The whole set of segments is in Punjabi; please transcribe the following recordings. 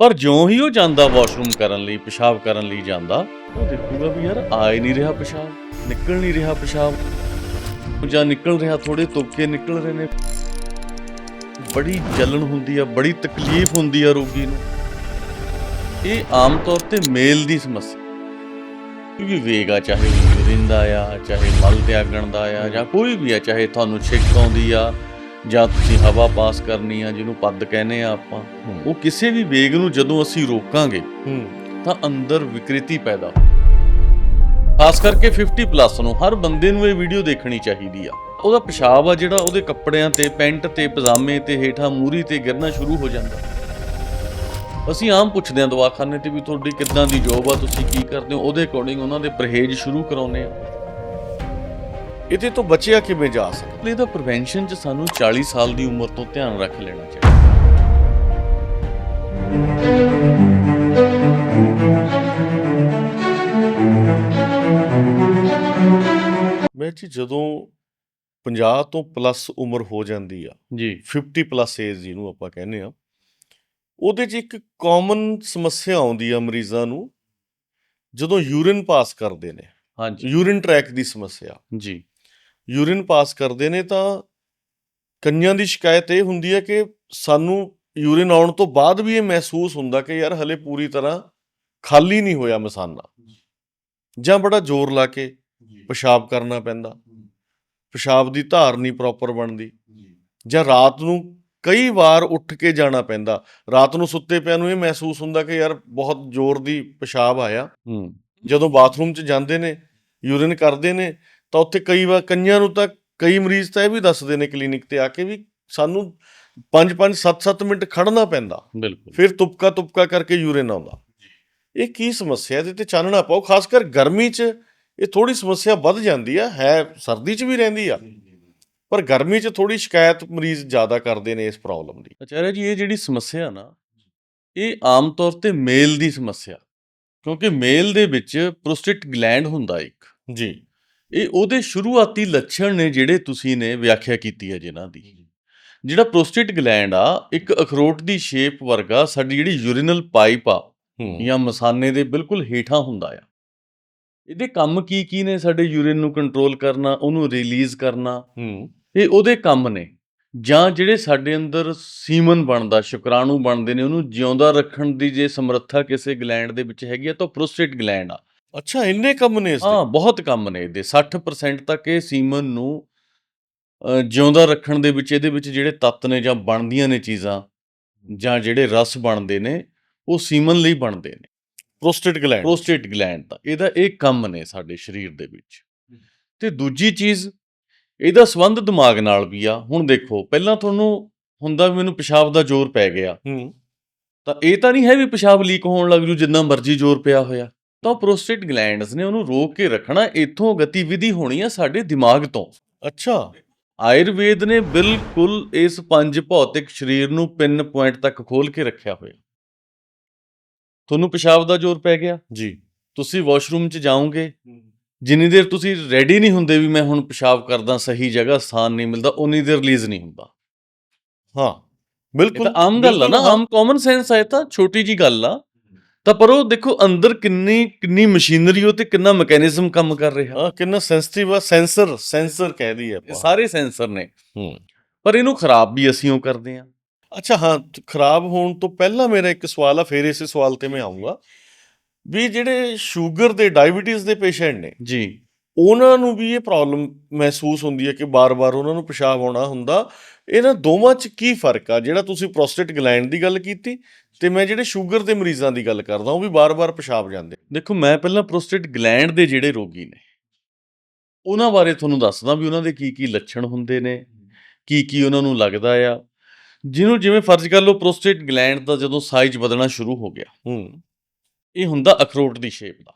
ਪਰ ਜਿਉਂ ਹੀ ਉਹ ਜਾਂਦਾ ਵਾਸ਼ਰੂਮ ਕਰਨ ਲਈ, ਪਿਸ਼ਾਬ ਕਰਨ ਲਈ ਜਾਂਦਾ, ਉਹ ਦੇਖੂਗਾ ਵੀ ਯਾਰ ਆ ਹੀ ਨਹੀਂ ਰਿਹਾ ਪਿਸ਼ਾਬ, ਨਿਕਲ ਨਹੀਂ ਰਿਹਾ ਪਿਸ਼ਾਬ। ਜਾਂ ਨਿਕਲ ਰਿਹਾ ਥੋੜੇ ਤੁਪਕੇ ਨਿਕਲ ਰਹੇ ਨੇ। ਬੜੀ ਜਲਨ ਹੁੰਦੀ ਆ, ਬੜੀ ਤਕਲੀਫ ਹੁੰਦੀ ਆ ਰੋਗੀ ਨੂੰ। ਇਹ ਆਮ ਤੌਰ ਤੇ ਮੇਲ ਦੀ ਸਮੱਸਿਆ। ਕਿਉਂਕਿ ਵੇਗ ਆ, ਚਾਹੇ ਯੂਰਿਨ ਦਾ ਆ, ਚਾਹੇ ਮਲ ਤਿਆਗਣ ਦਾ ਆ, ਜਾਂ ਕੋਈ ਵੀ ਆ, ਚਾਹੇ ਤੁਹਾਨੂੰ ਛਿੱਕ ਆਉਂਦੀ ਆ ਜਾਂ ਤੁਸੀਂ ਹਵਾ ਪਾਸ ਕਰਨੀ ਆ ਜਿਹਨੂੰ ਪੱਦ ਕਹਿੰਦੇ ਆ ਆਪਾਂ ਉਹ ਕਿਸੇ ਵੀ ਵੇਗ ਨੂੰ ਜਦੋਂ ਅਸੀਂ ਰੋਕਾਂਗੇ ਤਾਂ ਅੰਦਰ ਵਿਕ੍ਰਿਤੀ ਪੈਦਾ ਖਾਸ ਕਰਕੇ 50 ਪਲੱਸ ਨੂੰ ਹਰ ਬੰਦੇ ਨੂੰ ਇਹ ਵੀਡੀਓ ਦੇਖਣੀ ਚਾਹੀਦੀ ਆ। ਉਹਦਾ ਪਿਸ਼ਾਬ ਆ ਜਿਹੜਾ ਉਹਦੇ ਕੱਪੜਿਆਂ ਤੇ ਪੈਂਟ ਤੇ ਪਜਾਮੇ ਤੇ ਹੇਠਾਂ ਮੂਰੀ ਤੇ ਗਿਰਨਾ ਸ਼ੁਰੂ ਹੋ ਜਾਂਦਾ। ਅਸੀਂ ਆਮ ਪੁੱਛਦੇ ਹਾਂ ਦਵਾਖਾਨੇ ਤੇ ਵੀ ਤੁਹਾਡੀ ਕਿੱਦਾਂ ਦੀ ਜੋਬ ਆ ਤੁਸੀਂ ਕੀ ਕਰਦੇ ਹੋ? ਉਹਦੇ ਅਕੋਰਡਿੰਗ ਉਹਨਾਂ ਦੇ ਪਰਹੇਜ਼ ਸ਼ੁਰੂ ਕਰਾਉਨੇ ਆ। ਇਹਦੇ ਤੋਂ ਬਚਿਆ ਕਿਵੇਂ ਜਾ ਸਕਦਾ? ਇਹਦਾ ਪ੍ਰੀਵੈਂਸ਼ਨ ਚ ਸਾਨੂੰ 40 ਸਾਲ ਦੀ ਉਮਰ ਤੋਂ ਧਿਆਨ ਰੱਖ ਲੈਣਾ ਚਾਹੀਦਾ। ਮੈਂ ਜੀ ਜਦੋਂ 50 ਤੋਂ ਪਲੱਸ ਉਮਰ ਹੋ ਜਾਂਦੀ ਆ ਜੀ। 50 ਪਲੱਸ ਏਜ ਜਿਹਨੂੰ ਆਪਾਂ ਕਹਿੰਦੇ ਆ ਉਹਦੇ 'ਚ ਇੱਕ ਕਾਮਨ ਸਮੱਸਿਆ ਆਉਂਦੀ ਆ ਮਰੀਜ਼ਾਂ ਨੂੰ ਜਦੋਂ ਯੂਰਿਨ ਪਾਸ ਕਰਦੇ ਨੇ। ਹਾਂਜੀ। ਯੂਰਿਨ ਟਰੈਕ ਦੀ ਸਮੱਸਿਆ। ਜੀ। ਯੂਰਿਨ ਪਾਸ ਕਰਦੇ ਨੇ ਤਾਂ ਕਈਆਂ ਦੀ ਸ਼ਿਕਾਇਤ ਇਹ ਹੁੰਦੀ ਹੈ ਕਿ ਸਾਨੂੰ ਯੂਰਿਨ ਆਉਣ ਤੋਂ ਬਾਅਦ ਵੀ ਇਹ ਮਹਿਸੂਸ ਹੁੰਦਾ ਕਿ ਯਾਰ ਹਲੇ ਪੂਰੀ ਤਰ੍ਹਾਂ ਖਾਲੀ ਨਹੀਂ ਹੋਇਆ ਮਸਾਨਾ ਜਾਂ ਬੜਾ ਜ਼ੋਰ ਲਾ ਕੇ ਪਿਸ਼ਾਬ ਕਰਨਾ ਪੈਂਦਾ। ਪਿਸ਼ਾਬ ਦੀ ਧਾਰ ਨਹੀਂ ਪ੍ਰੋਪਰ ਬਣਦੀ। ਜਾਂ। ਰਾਤ ਨੂੰ ਕਈ ਵਾਰ ਉੱਠ ਕੇ ਜਾਣਾ ਪੈਂਦਾ। ਰਾਤ ਨੂੰ ਸੁੱਤੇ ਪਿਆ ਨੂੰ ਇਹ ਮਹਿਸੂਸ ਹੁੰਦਾ ਕਿ ਯਾਰ ਬਹੁਤ ਜ਼ੋਰ ਦੀ ਪਿਸ਼ਾਬ ਆਇਆ। ਜਦੋਂ ਬਾਥਰੂਮ 'ਚ ਜਾਂਦੇ ਨੇ ਯੂਰਿਨ ਕਰਦੇ ਨੇ ਤਾਂ ਉੱਥੇ ਕਈ ਵਾਰ ਕਈਆਂ ਨੂੰ ਤਾਂ ਕਈ ਮਰੀਜ਼ ਤਾਂ ਇਹ ਵੀ ਦੱਸਦੇ ਨੇ ਕਲੀਨਿਕ ਤੇ ਆ ਕੇ ਵੀ ਸਾਨੂੰ 5-5 7-7 ਮਿੰਟ ਖੜਨਾ ਪੈਂਦਾ। ਬਿਲਕੁਲ। ਫਿਰ ਤੁਪਕਾ ਤੁਪਕਾ ਕਰਕੇ ਯੂਰਿਨ ਆਉਂਦਾ। ਇਹ ਕੀ ਸਮੱਸਿਆ? ਇਹਦੇ ਤੇ ਚਾਨਣਾ ਪਾਓ ਖਾਸ ਕਰ ਗਰਮੀ 'ਚ ਇਹ ਥੋੜੀ ਸਮੱਸਿਆ ਵੱਧ ਜਾਂਦੀ ਆ ਹੈ ਸਰਦੀ 'ਚ ਵੀ ਰਹਿੰਦੀ ਆ। ਪਰ ਗਰਮੀ 'ਚ ਥੋੜੀ ਸ਼ਿਕਾਇਤ ਮਰੀਜ਼ ਜ਼ਿਆਦਾ ਕਰਦੇ ਨੇ ਇਸ ਪ੍ਰੋਬਲਮ ਦੀ। ਆਚਾਰਿਆ ਜੀ ਇਹ ਜਿਹੜੀ ਸਮੱਸਿਆ ਨਾ ਇਹ ਆਮ ਤੌਰ ਤੇ ਮੇਲ ਦੀ ਸਮੱਸਿਆ। ਕਿਉਂਕਿ ਮੇਲ ਦੇ ਵਿੱਚ ਪ੍ਰੋਸਟੇਟ ਗਲੈਂਡ ਹੁੰਦਾ ਇੱਕ। ਜੀ। ਇਹ ਉਹਦੇ ਸ਼ੁਰੂਆਤੀ ਲੱਛਣ ਨੇ ਜਿਹੜੇ ਤੁਸੀਂ ਨੇ ਵਿਆਖਿਆ ਕੀਤੀ ਹੈ ਜਿਨ੍ਹਾਂ ਦੀ। ਜਿਹੜਾ ਪ੍ਰੋਸਟੇਟ ਗਲੈਂਡ ਆ ਇੱਕ ਅਖਰੋਟ ਦੀ ਸ਼ੇਪ ਵਰਗਾ ਸਾਡੀ ਜਿਹੜੀ ਯੂਰੀਨਲ ਪਾਈਪ ਆ ਜਾਂ ਮਸਾਨੇ ਦੇ ਬਿਲਕੁਲ ਹੇਠਾਂ ਹੁੰਦਾ ਆ। ਇਹਦੇ ਕੰਮ ਕੀ ਕੀ ਨੇ ਸਾਡੇ ਯੂਰਿਨ ਨੂੰ ਕੰਟਰੋਲ ਕਰਨਾ ਉਹਨੂੰ ਰਿਲੀਜ਼ ਕਰਨਾ? ਇਹ ਉਹਦੇ ਕੰਮ ਨੇ। ਜਾਂ ਜਿਹੜੇ ਸਾਡੇ ਅੰਦਰ ਸੀਮਨ ਬਣਦਾ ਸ਼ੁਕਰਾਣੂ ਬਣਦੇ ਨੇ ਉਹਨੂੰ ਜਿਉਂਦਾ ਰੱਖਣ ਦੀ ਜੇ ਸਮਰੱਥਾ ਕਿਸੇ ਗਲੈਂਡ ਦੇ ਵਿੱਚ ਹੈਗੀ ਆ ਤਾਂ ਪ੍ਰੋਸਟੇਟ ਗਲੈਂਡ ਆ। ਅੱਛਾ ਇੰਨੇ ਕੰਮ ਨੇ ਇਸ ਦੇ? ਹਾਂ ਬਹੁਤ ਕੰਮ ਨੇ ਇਹਦੇ। 60% ਤੱਕ ਇਹ ਸੀਮਨ ਨੂੰ ਅ, ਜਿਉਂਦਾ ਰੱਖਣ ਦੇ ਵਿੱਚ ਇਹਦੇ ਵਿੱਚ ਜਿਹੜੇ ਤੱਤ ਨੇ ਜਾਂ ਬਣਦੀਆਂ ਨੇ ਚੀਜ਼ਾਂ ਜਾਂ ਜਿਹੜੇ ਰਸ ਬਣਦੇ ਨੇ ਉਹ ਸੀਮਨ ਲਈ ਬਣਦੇ ਨੇ। ਪ੍ਰੋਸਟੇਟ ਗਲੈਂਡ ਪ੍ਰੋਸਟੇਟ ਗਲੈਂਡ ਦਾ ਇਹਦਾ ਇਹ ਕੰਮ ਨੇ ਸਾਡੇ ਸਰੀਰ ਦੇ ਵਿੱਚ। ਤੇ ਦੂਜੀ ਚੀਜ਼ ਇਹਦਾ ਸੰਬੰਧ ਦਿਮਾਗ ਨਾਲ ਵੀ ਆ। ਹੁਣ ਦੇਖੋ ਪਹਿਲਾਂ ਤੁਹਾਨੂੰ ਹੁੰਦਾ ਵੀ ਮੈਨੂੰ ਪਿਸ਼ਾਬ ਦਾ ਜ਼ੋਰ ਪੈ ਗਿਆ। ਹੂੰ। ਤਾਂ ਇਹ ਤਾਂ ਨਹੀਂ ਹੈ ਵੀ ਪਿਸ਼ਾਬ ਲੀਕ ਹੋਣ ਲੱਗ ਜੂ ਜਿੰਨਾ ਮਰਜ਼ੀ ਜ਼ੋਰ ਪਿਆ ਹੋਇਆ। ਤਾਂ ਪ੍ਰੋਸਟੇਟ ਗਲੈਂਡਸ ਨੇ ਉਹਨੂੰ ਰੋਕ ਕੇ ਰੱਖਣਾ ਇੱਥੋਂ ਗਤੀਵਿਧੀ ਹੋਣੀ ਆ ਸਾਡੇ ਦਿਮਾਗ ਤੋਂ। ਅੱਛਾ। ਆਯੁਰਵੇਦ ਨੇ ਬਿਲਕੁਲ ਇਸ ਪੰਜ ਭੌਤਿਕ ਸਰੀਰ ਨੂੰ ਪਿੰਨ ਪੁਆਇੰਟ ਤੱਕ ਖੋਲ ਕੇ ਰੱਖਿਆ ਹੋਇਆ। ਤੁਹਾਨੂੰ ਪਿਸ਼ਾਬ ਦਾ ਜ਼ੋਰ ਪੈ ਗਿਆ? ਜੀ। ਤੁਸੀਂ ਵਾਸ਼ਰੂਮ 'ਚ ਜਾਓਗੇ। ਜਿੰਨੀ ਦੇਰ ਤੁਸੀਂ ਰੈਡੀ ਨਹੀਂ ਹੁੰਦੇ ਵੀ ਮੈਂ ਹੁਣ ਪਿਸ਼ਾਬ ਕਰਦਾ ਸਹੀ ਜਗ੍ਹਾ ਸਥਾਨ ਨਹੀਂ ਮਿਲਦਾ ਉਨੀ ਦੇਰ ਰਿਲੀਜ਼ ਨਹੀਂ ਹੁੰਦਾ। ਹਾਂ ਬਿਲਕੁਲ ਆਮ ਗੱਲ ਆ ਨਾ ਆਮ ਕਾਮਨ ਸੈਂਸ ਆ ਤਾਂ ਛੋਟੀ ਜੀ ਗੱਲ ਆ। ਤਾਂ ਪਰ ਉਹ ਦੇਖੋ ਅੰਦਰ ਕਿੰਨੀ ਕਿੰਨੀ ਮਸ਼ੀਨਰੀ ਉਹ ਤੇ ਕਿੰਨਾ ਮੈਕੈਨਿਜ਼ਮ ਕੰਮ ਕਰ ਰਿਹਾ। ਹਾਂ ਕਿੰਨਾ ਸੈਂਸਿਟਿਵ ਆ ਸੈਂਸਰ ਸੈਂਸਰ ਕਹਿ ਦਈਏ ਇਹ ਆਪਾਂ ਸਾਰੇ ਸੈਂਸਰ ਨੇ। ਹੂੰ। ਪਰ ਇਹਨੂੰ ਖਰਾਬ ਵੀ ਅਸੀਂ ਉਹ ਕਰਦੇ ਆ ਅੱਛਾ ਹਾਂ ਤ- ਖਰਾਬ ਹੋਣ ਤੋਂ ਪਹਿਲਾਂ ਮੇਰਾ ਇੱਕ ਸਵਾਲ ਆ ਫਿਰ ਇਸੇ ਸਵਾਲ ਤੇ ਮੈਂ ਆਉਂਗਾ ਵੀ ਜਿਹੜੇ ਸ਼ੂਗਰ ਦੇ ਡਾਇਬੀਟੀਜ਼ ਦੇ ਪੇਸ਼ੈਂਟ ਨੇ ਜੀ। ਉਹਨਾਂ ਨੂੰ ਵੀ ਇਹ ਪ੍ਰੋਬਲਮ ਮਹਿਸੂਸ ਹੁੰਦੀ ਹੈ ਕਿ ਬਾਰ-ਬਾਰ ਉਹਨਾਂ ਨੂੰ ਪਿਸ਼ਾਬ ਆਉਣਾ ਹੁੰਦਾ? ਇਹਨਾਂ ਦੋਵਾਂ 'ਚ ਕੀ ਫ਼ਰਕ ਆ? ਜਿਹੜਾ ਤੁਸੀਂ ਪ੍ਰੋਸਟੇਟ ਗਲੈਂਡ ਦੀ ਗੱਲ ਕੀਤੀ ਤੇ ਮੈਂ ਜਿਹੜੇ ਸ਼ੂਗਰ ਦੇ ਮਰੀਜ਼ਾਂ ਦੀ ਗੱਲ ਕਰਦਾ ਉਹ ਵੀ ਬਾਰ-ਬਾਰ ਪਿਸ਼ਾਬ ਜਾਂਦੇ ਦੇਖੋ ਮੈਂ ਪਹਿਲਾਂ ਪ੍ਰੋਸਟੇਟ ਗਲੈਂਡ ਦੇ ਜਿਹੜੇ ਰੋਗੀ ਨੇ ਉਹਨਾਂ ਬਾਰੇ ਤੁਹਾਨੂੰ ਦੱਸਦਾ ਵੀ ਉਹਨਾਂ ਦੇ ਕੀ ਕੀ ਲੱਛਣ ਹੁੰਦੇ ਨੇ ਕੀ ਕੀ ਉਹਨਾਂ ਨੂੰ ਲੱਗਦਾ ਆ। ਜਿਹਨੂੰ ਜਿਵੇਂ ਫਰਜ਼ ਕਰ ਲਓ ਪ੍ਰੋਸਟੇਟ ਗਲੈਂਡ ਦਾ ਜਦੋਂ ਸਾਈਜ਼ ਵਧਣਾ ਸ਼ੁਰੂ ਹੋ ਗਿਆ ਹੂੰ। ਇਹ ਹੁੰਦਾ ਅਖਰੋਟ ਦੀ ਸ਼ੇਪ ਦਾ।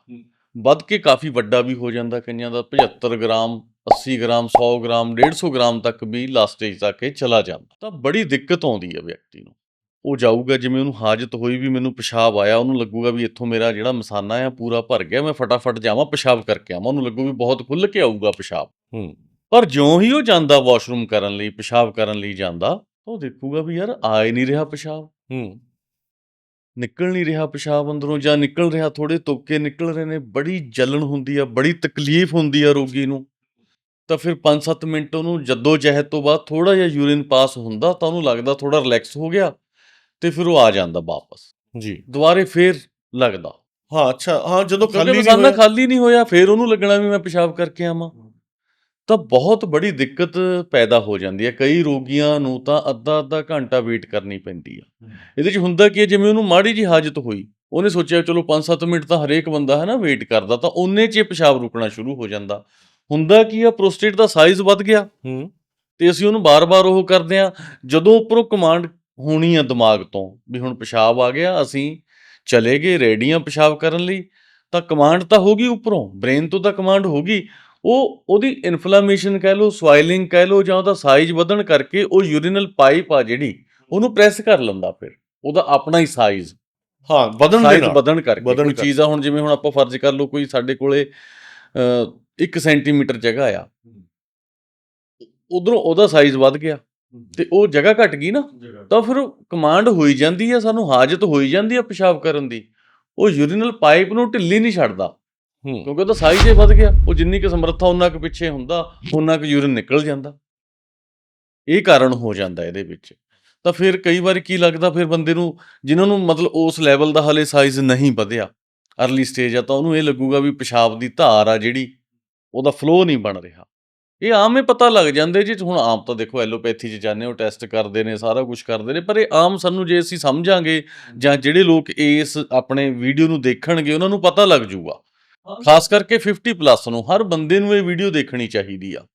ਵੱਧ ਕੇ ਕਾਫੀ ਵੱਡਾ ਵੀ ਹੋ ਜਾਂਦਾ ਕਈਆਂ ਦਾ 75 ਗ੍ਰਾਮ 80 ਗ੍ਰਾਮ 100 ਗ੍ਰਾਮ 150 ਗ੍ਰਾਮ ਤੱਕ ਵੀ ਲਾਸਟ ਸਟੇਜ ਤੱਕ ਇਹ ਚਲਾ ਜਾਂਦਾ। ਤਾਂ ਬੜੀ ਦਿੱਕਤ ਆਉਂਦੀ ਹੈ ਵਿਅਕਤੀ ਨੂੰ। ਉਹ ਜਾਊਗਾ ਜਿਵੇਂ ਉਹਨੂੰ ਹਾਜਤ ਹੋਈ ਵੀ ਮੈਨੂੰ ਪਿਸ਼ਾਬ ਆਇਆ ਉਹਨੂੰ ਲੱਗੂਗਾ ਵੀ ਇੱਥੋਂ ਮੇਰਾ ਜਿਹੜਾ ਮਸਾਨਾ ਆ ਪੂਰਾ ਭਰ ਗਿਆ ਮੈਂ ਫਟਾਫਟ ਜਾਵਾਂ ਪਿਸ਼ਾਬ ਕਰਕੇ ਆਵਾਂ। ਉਹਨੂੰ ਲੱਗੂ ਵੀ ਬਹੁਤ ਖੁੱਲ ਕੇ ਆਊਗਾ ਪਿਸ਼ਾਬ। ਹੂੰ। ਪਰ ਜਿਉਂ ਹੀ ਉਹ ਜਾਂਦਾ ਵਾਸ਼ਰੂਮ ਕਰਨ ਲਈ ਪਿਸ਼ਾਬ ਕਰਨ ਲਈ ਜਾਂਦਾ ਉਹ ਦੇਖੂਗਾ ਵੀ ਯਾਰ ਆ ਹੀ ਨਹੀਂ ਰਿਹਾ ਪਿਸ਼ਾਬ। ਹੂੰ। ਨਿਕਲ ਨਹੀਂ ਰਿਹਾ ਪਿਸ਼ਾਬ ਅੰਦਰੋਂ ਜਾਂ ਨਿਕਲ ਰਿਹਾ ਥੋੜੇ ਤੁਪਕੇ ਨਿਕਲ ਰਹੇ ਨੇ ਬੜੀ ਜਲਨ ਹੁੰਦੀ ਆ ਬੜੀ ਤਕਲੀਫ ਹੁੰਦੀ ਆ ਰੋਗੀ ਨੂੰ। ਤਾਂ ਫਿਰ 5-7 ਮਿੰਟ ਉਹਨੂੰ ਜੱਦੋ ਜਹਿਦ ਤੋਂ ਬਾਅਦ ਥੋੜਾ ਜਿਹਾ ਯੂਰਿਨ ਪਾਸ ਹੁੰਦਾ ਤਾਂ ਉਹਨੂੰ ਲੱਗਦਾ ਥੋੜਾ ਰਿਲੈਕਸ ਹੋ ਗਿਆ ਤੇ ਫਿਰ ਉਹ ਆ ਜਾਂਦਾ ਵਾਪਸ। ਜੀ। ਦੁਬਾਰੇ ਫੇਰ ਲੱਗਦਾ। ਹਾਂ ਅੱਛਾ ਹਾਂ ਜਦੋਂ ਖਾਲੀ ਨਹੀਂ ਹੋਇਆ ਖਾਲੀ ਨਹੀਂ ਹੋਇਆ ਫਿਰ ਉਹਨੂੰ ਲੱਗਣਾ ਵੀ ਮੈਂ ਪਿਸ਼ਾਬ ਕਰਕੇ ਆਵਾਂ। ਤਾਂ ਬਹੁਤ ਬੜੀ ਦਿੱਕਤ ਪੈਦਾ ਹੋ ਜਾਂਦੀ ਹੈ। ਕਈ ਰੋਗੀਆਂ ਨੂੰ ਤਾਂ ਅੱਧਾ ਅੱਧਾ ਘੰਟਾ ਵੇਟ ਕਰਨੀ ਪੈਂਦੀ ਆ। ਇਹਦੇ 'ਚ ਹੁੰਦਾ ਕੀ ਹੈ ਜਿਵੇਂ ਉਹਨੂੰ ਮਾੜੀ ਜੀ ਹਾਜਤ ਹੋਈ ਉਹਨੇ ਸੋਚਿਆ ਚਲੋ 5-7 ਮਿੰਟ ਤਾਂ ਹਰੇਕ ਬੰਦਾ ਹੈ ਨਾ ਵੇਟ ਕਰਦਾ ਤਾਂ ਉਹਨੇ 'ਚ ਪਿਸ਼ਾਬ ਰੁਕਣਾ ਸ਼ੁਰੂ ਹੋ ਜਾਂਦਾ। ਹੁੰਦਾ ਕੀ ਆ ਪ੍ਰੋਸਟੇਟ ਦਾ ਸਾਈਜ਼ ਵੱਧ ਗਿਆ। ਹੂੰ। ਤੇ ਅਸੀਂ ਉਹਨੂੰ ਬਾਰ-ਬਾਰ ਉਹ ਕਰਦੇ ਆ ਜਦੋਂ ਉੱਪਰੋਂ ਕਮਾਂਡ ਹੋਣੀ ਆ ਦਿਮਾਗ ਤੋਂ ਵੀ ਹੁਣ ਪਿਸ਼ਾਬ ਆ ਗਿਆ ਅਸੀਂ ਚਲੇ ਗਏ ਰੈਡੀ ਆ ਪਿਸ਼ਾਬ ਕਰਨ ਲਈ ਤਾਂ ਕਮਾਂਡ ਤਾਂ ਹੋਗੀ ਉੱਪਰੋਂ ਬ੍ਰੇਨ ਤੋਂ ਤਾਂ ਕਮਾਂਡ ਹੋਗੀ ਉਹ ਉਹਦੀ ਇਨਫਲੇਮੇਸ਼ਨ ਕਹਿ ਲਓ ਸਵਾਇਲਿੰਗ ਕਹਿ ਲਓ ਜਾਂ ਉਹਦਾ ਸਾਈਜ਼ ਵਧਣ ਕਰਕੇ ਉਹ ਯੂਰੀਨਲ ਪਾਈਪ ਆ ਜਿਹੜੀ ਉਹਨੂੰ ਪ੍ਰੈਸ ਕਰ ਲੈਂਦਾ ਫਿਰ ਉਹਦਾ ਆਪਣਾ ਹੀ ਸਾਈਜ਼ ਹਾਂ ਵਧਣ ਦੇ ਨਾਲ। ਵਧਣ ਕਰਕੇ ਕੋਈ। ਚੀਜ਼ ਆ ਹੁਣ ਜਿਵੇਂ ਹੁਣ ਆਪਾਂ ਫਰਜ਼ ਕਰ ਲਓ ਕੋਈ ਸਾਡੇ ਕੋਲੇ 1 ਸੈਂਟੀਮੀਟਰ ਜਗ੍ਹਾ ਆ। ਉਧਰੋਂ ਉਹਦਾ ਸਾਈਜ਼ ਵੱਧ ਗਿਆ ਤੇ ਉਹ ਜਗ੍ਹਾ ਘਟ ਗਈ ਨਾ ਤਾਂ ਫਿਰ ਕਮਾਂਡ ਹੋਈ ਜਾਂਦੀ ਹੈ ਸਾਨੂੰ ਹਾਜਤ ਹੋਈ ਜਾਂਦੀ ਹੈ ਪਿਸ਼ਾਬ ਕਰਨ ਦੀ। ਉਹ ਯੂਰੀਨਲ ਪਾਈਪ ਨੂੰ ਢਿੱਲੀ ਨਹੀਂ ਛੱਡਦਾ ਕਿਉਂਕਿ ਉਹਦਾ ਸਾਈਜ਼ ਹੀ ਵੱਧ ਗਿਆ ਉਹ ਜਿੰਨੀ ਕੁ ਸਮਰੱਥਾ ਉਹਨਾਂ ਕੁ ਪਿੱਛੇ ਹੁੰਦਾ ਉਹਨਾਂ ਕੁ ਯੂਰਿਨ ਨਿਕਲ ਜਾਂਦਾ। ਇਹ ਕਾਰਨ ਹੋ ਜਾਂਦਾ ਇਹਦੇ ਵਿੱਚ। ਤਾਂ ਫਿਰ ਕਈ ਵਾਰ ਕੀ ਲੱਗਦਾ ਫਿਰ ਬੰਦੇ ਨੂੰ ਜਿਨ੍ਹਾਂ ਨੂੰ ਮਤਲਬ ਉਸ ਲੈਵਲ ਦਾ ਹਲੇ ਸਾਈਜ਼ ਨਹੀਂ ਵਧਿਆ ਅਰਲੀ ਸਟੇਜ ਆ ਤਾਂ ਉਹਨੂੰ ਇਹ ਲੱਗੂਗਾ ਵੀ ਪਿਸ਼ਾਬ ਦੀ ਧਾਰ ਆ ਜਿਹੜੀ ਉਹਦਾ ਫਲੋ ਨਹੀਂ ਬਣ ਰਿਹਾ। ਇਹ ਆਮ ਹੀ ਪਤਾ ਲੱਗ ਜਾਂਦੇ ਜੀ ਹੁਣ ਆਮ ਤਾਂ ਦੇਖੋ ਐਲੋਪੈਥੀ 'ਚ ਜਾਂਦੇ ਹੋ ਟੈਸਟ ਕਰਦੇ ਨੇ ਸਾਰਾ ਕੁਝ ਕਰਦੇ ਨੇ ਪਰ ਇਹ ਆਮ ਸਾਨੂੰ ਜੇ ਅਸੀਂ ਸਮਝਾਂਗੇ ਜਾਂ ਜਿਹੜੇ ਲੋਕ ਇਸ ਆਪਣੇ ਵੀਡੀਓ ਨੂੰ ਦੇਖਣਗੇ ਉਹਨਾਂ ਨੂੰ ਪਤਾ ਲੱਗ ਜਾਊਗਾ ਖਾਸ ਕਰਕੇ 50 ਪਲੱਸ ਨੂੰ ਹਰ ਬੰਦੇ ਨੂੰ ਇਹ ਵੀਡੀਓ ਦੇਖਣੀ ਚਾਹੀਦੀ ਆ।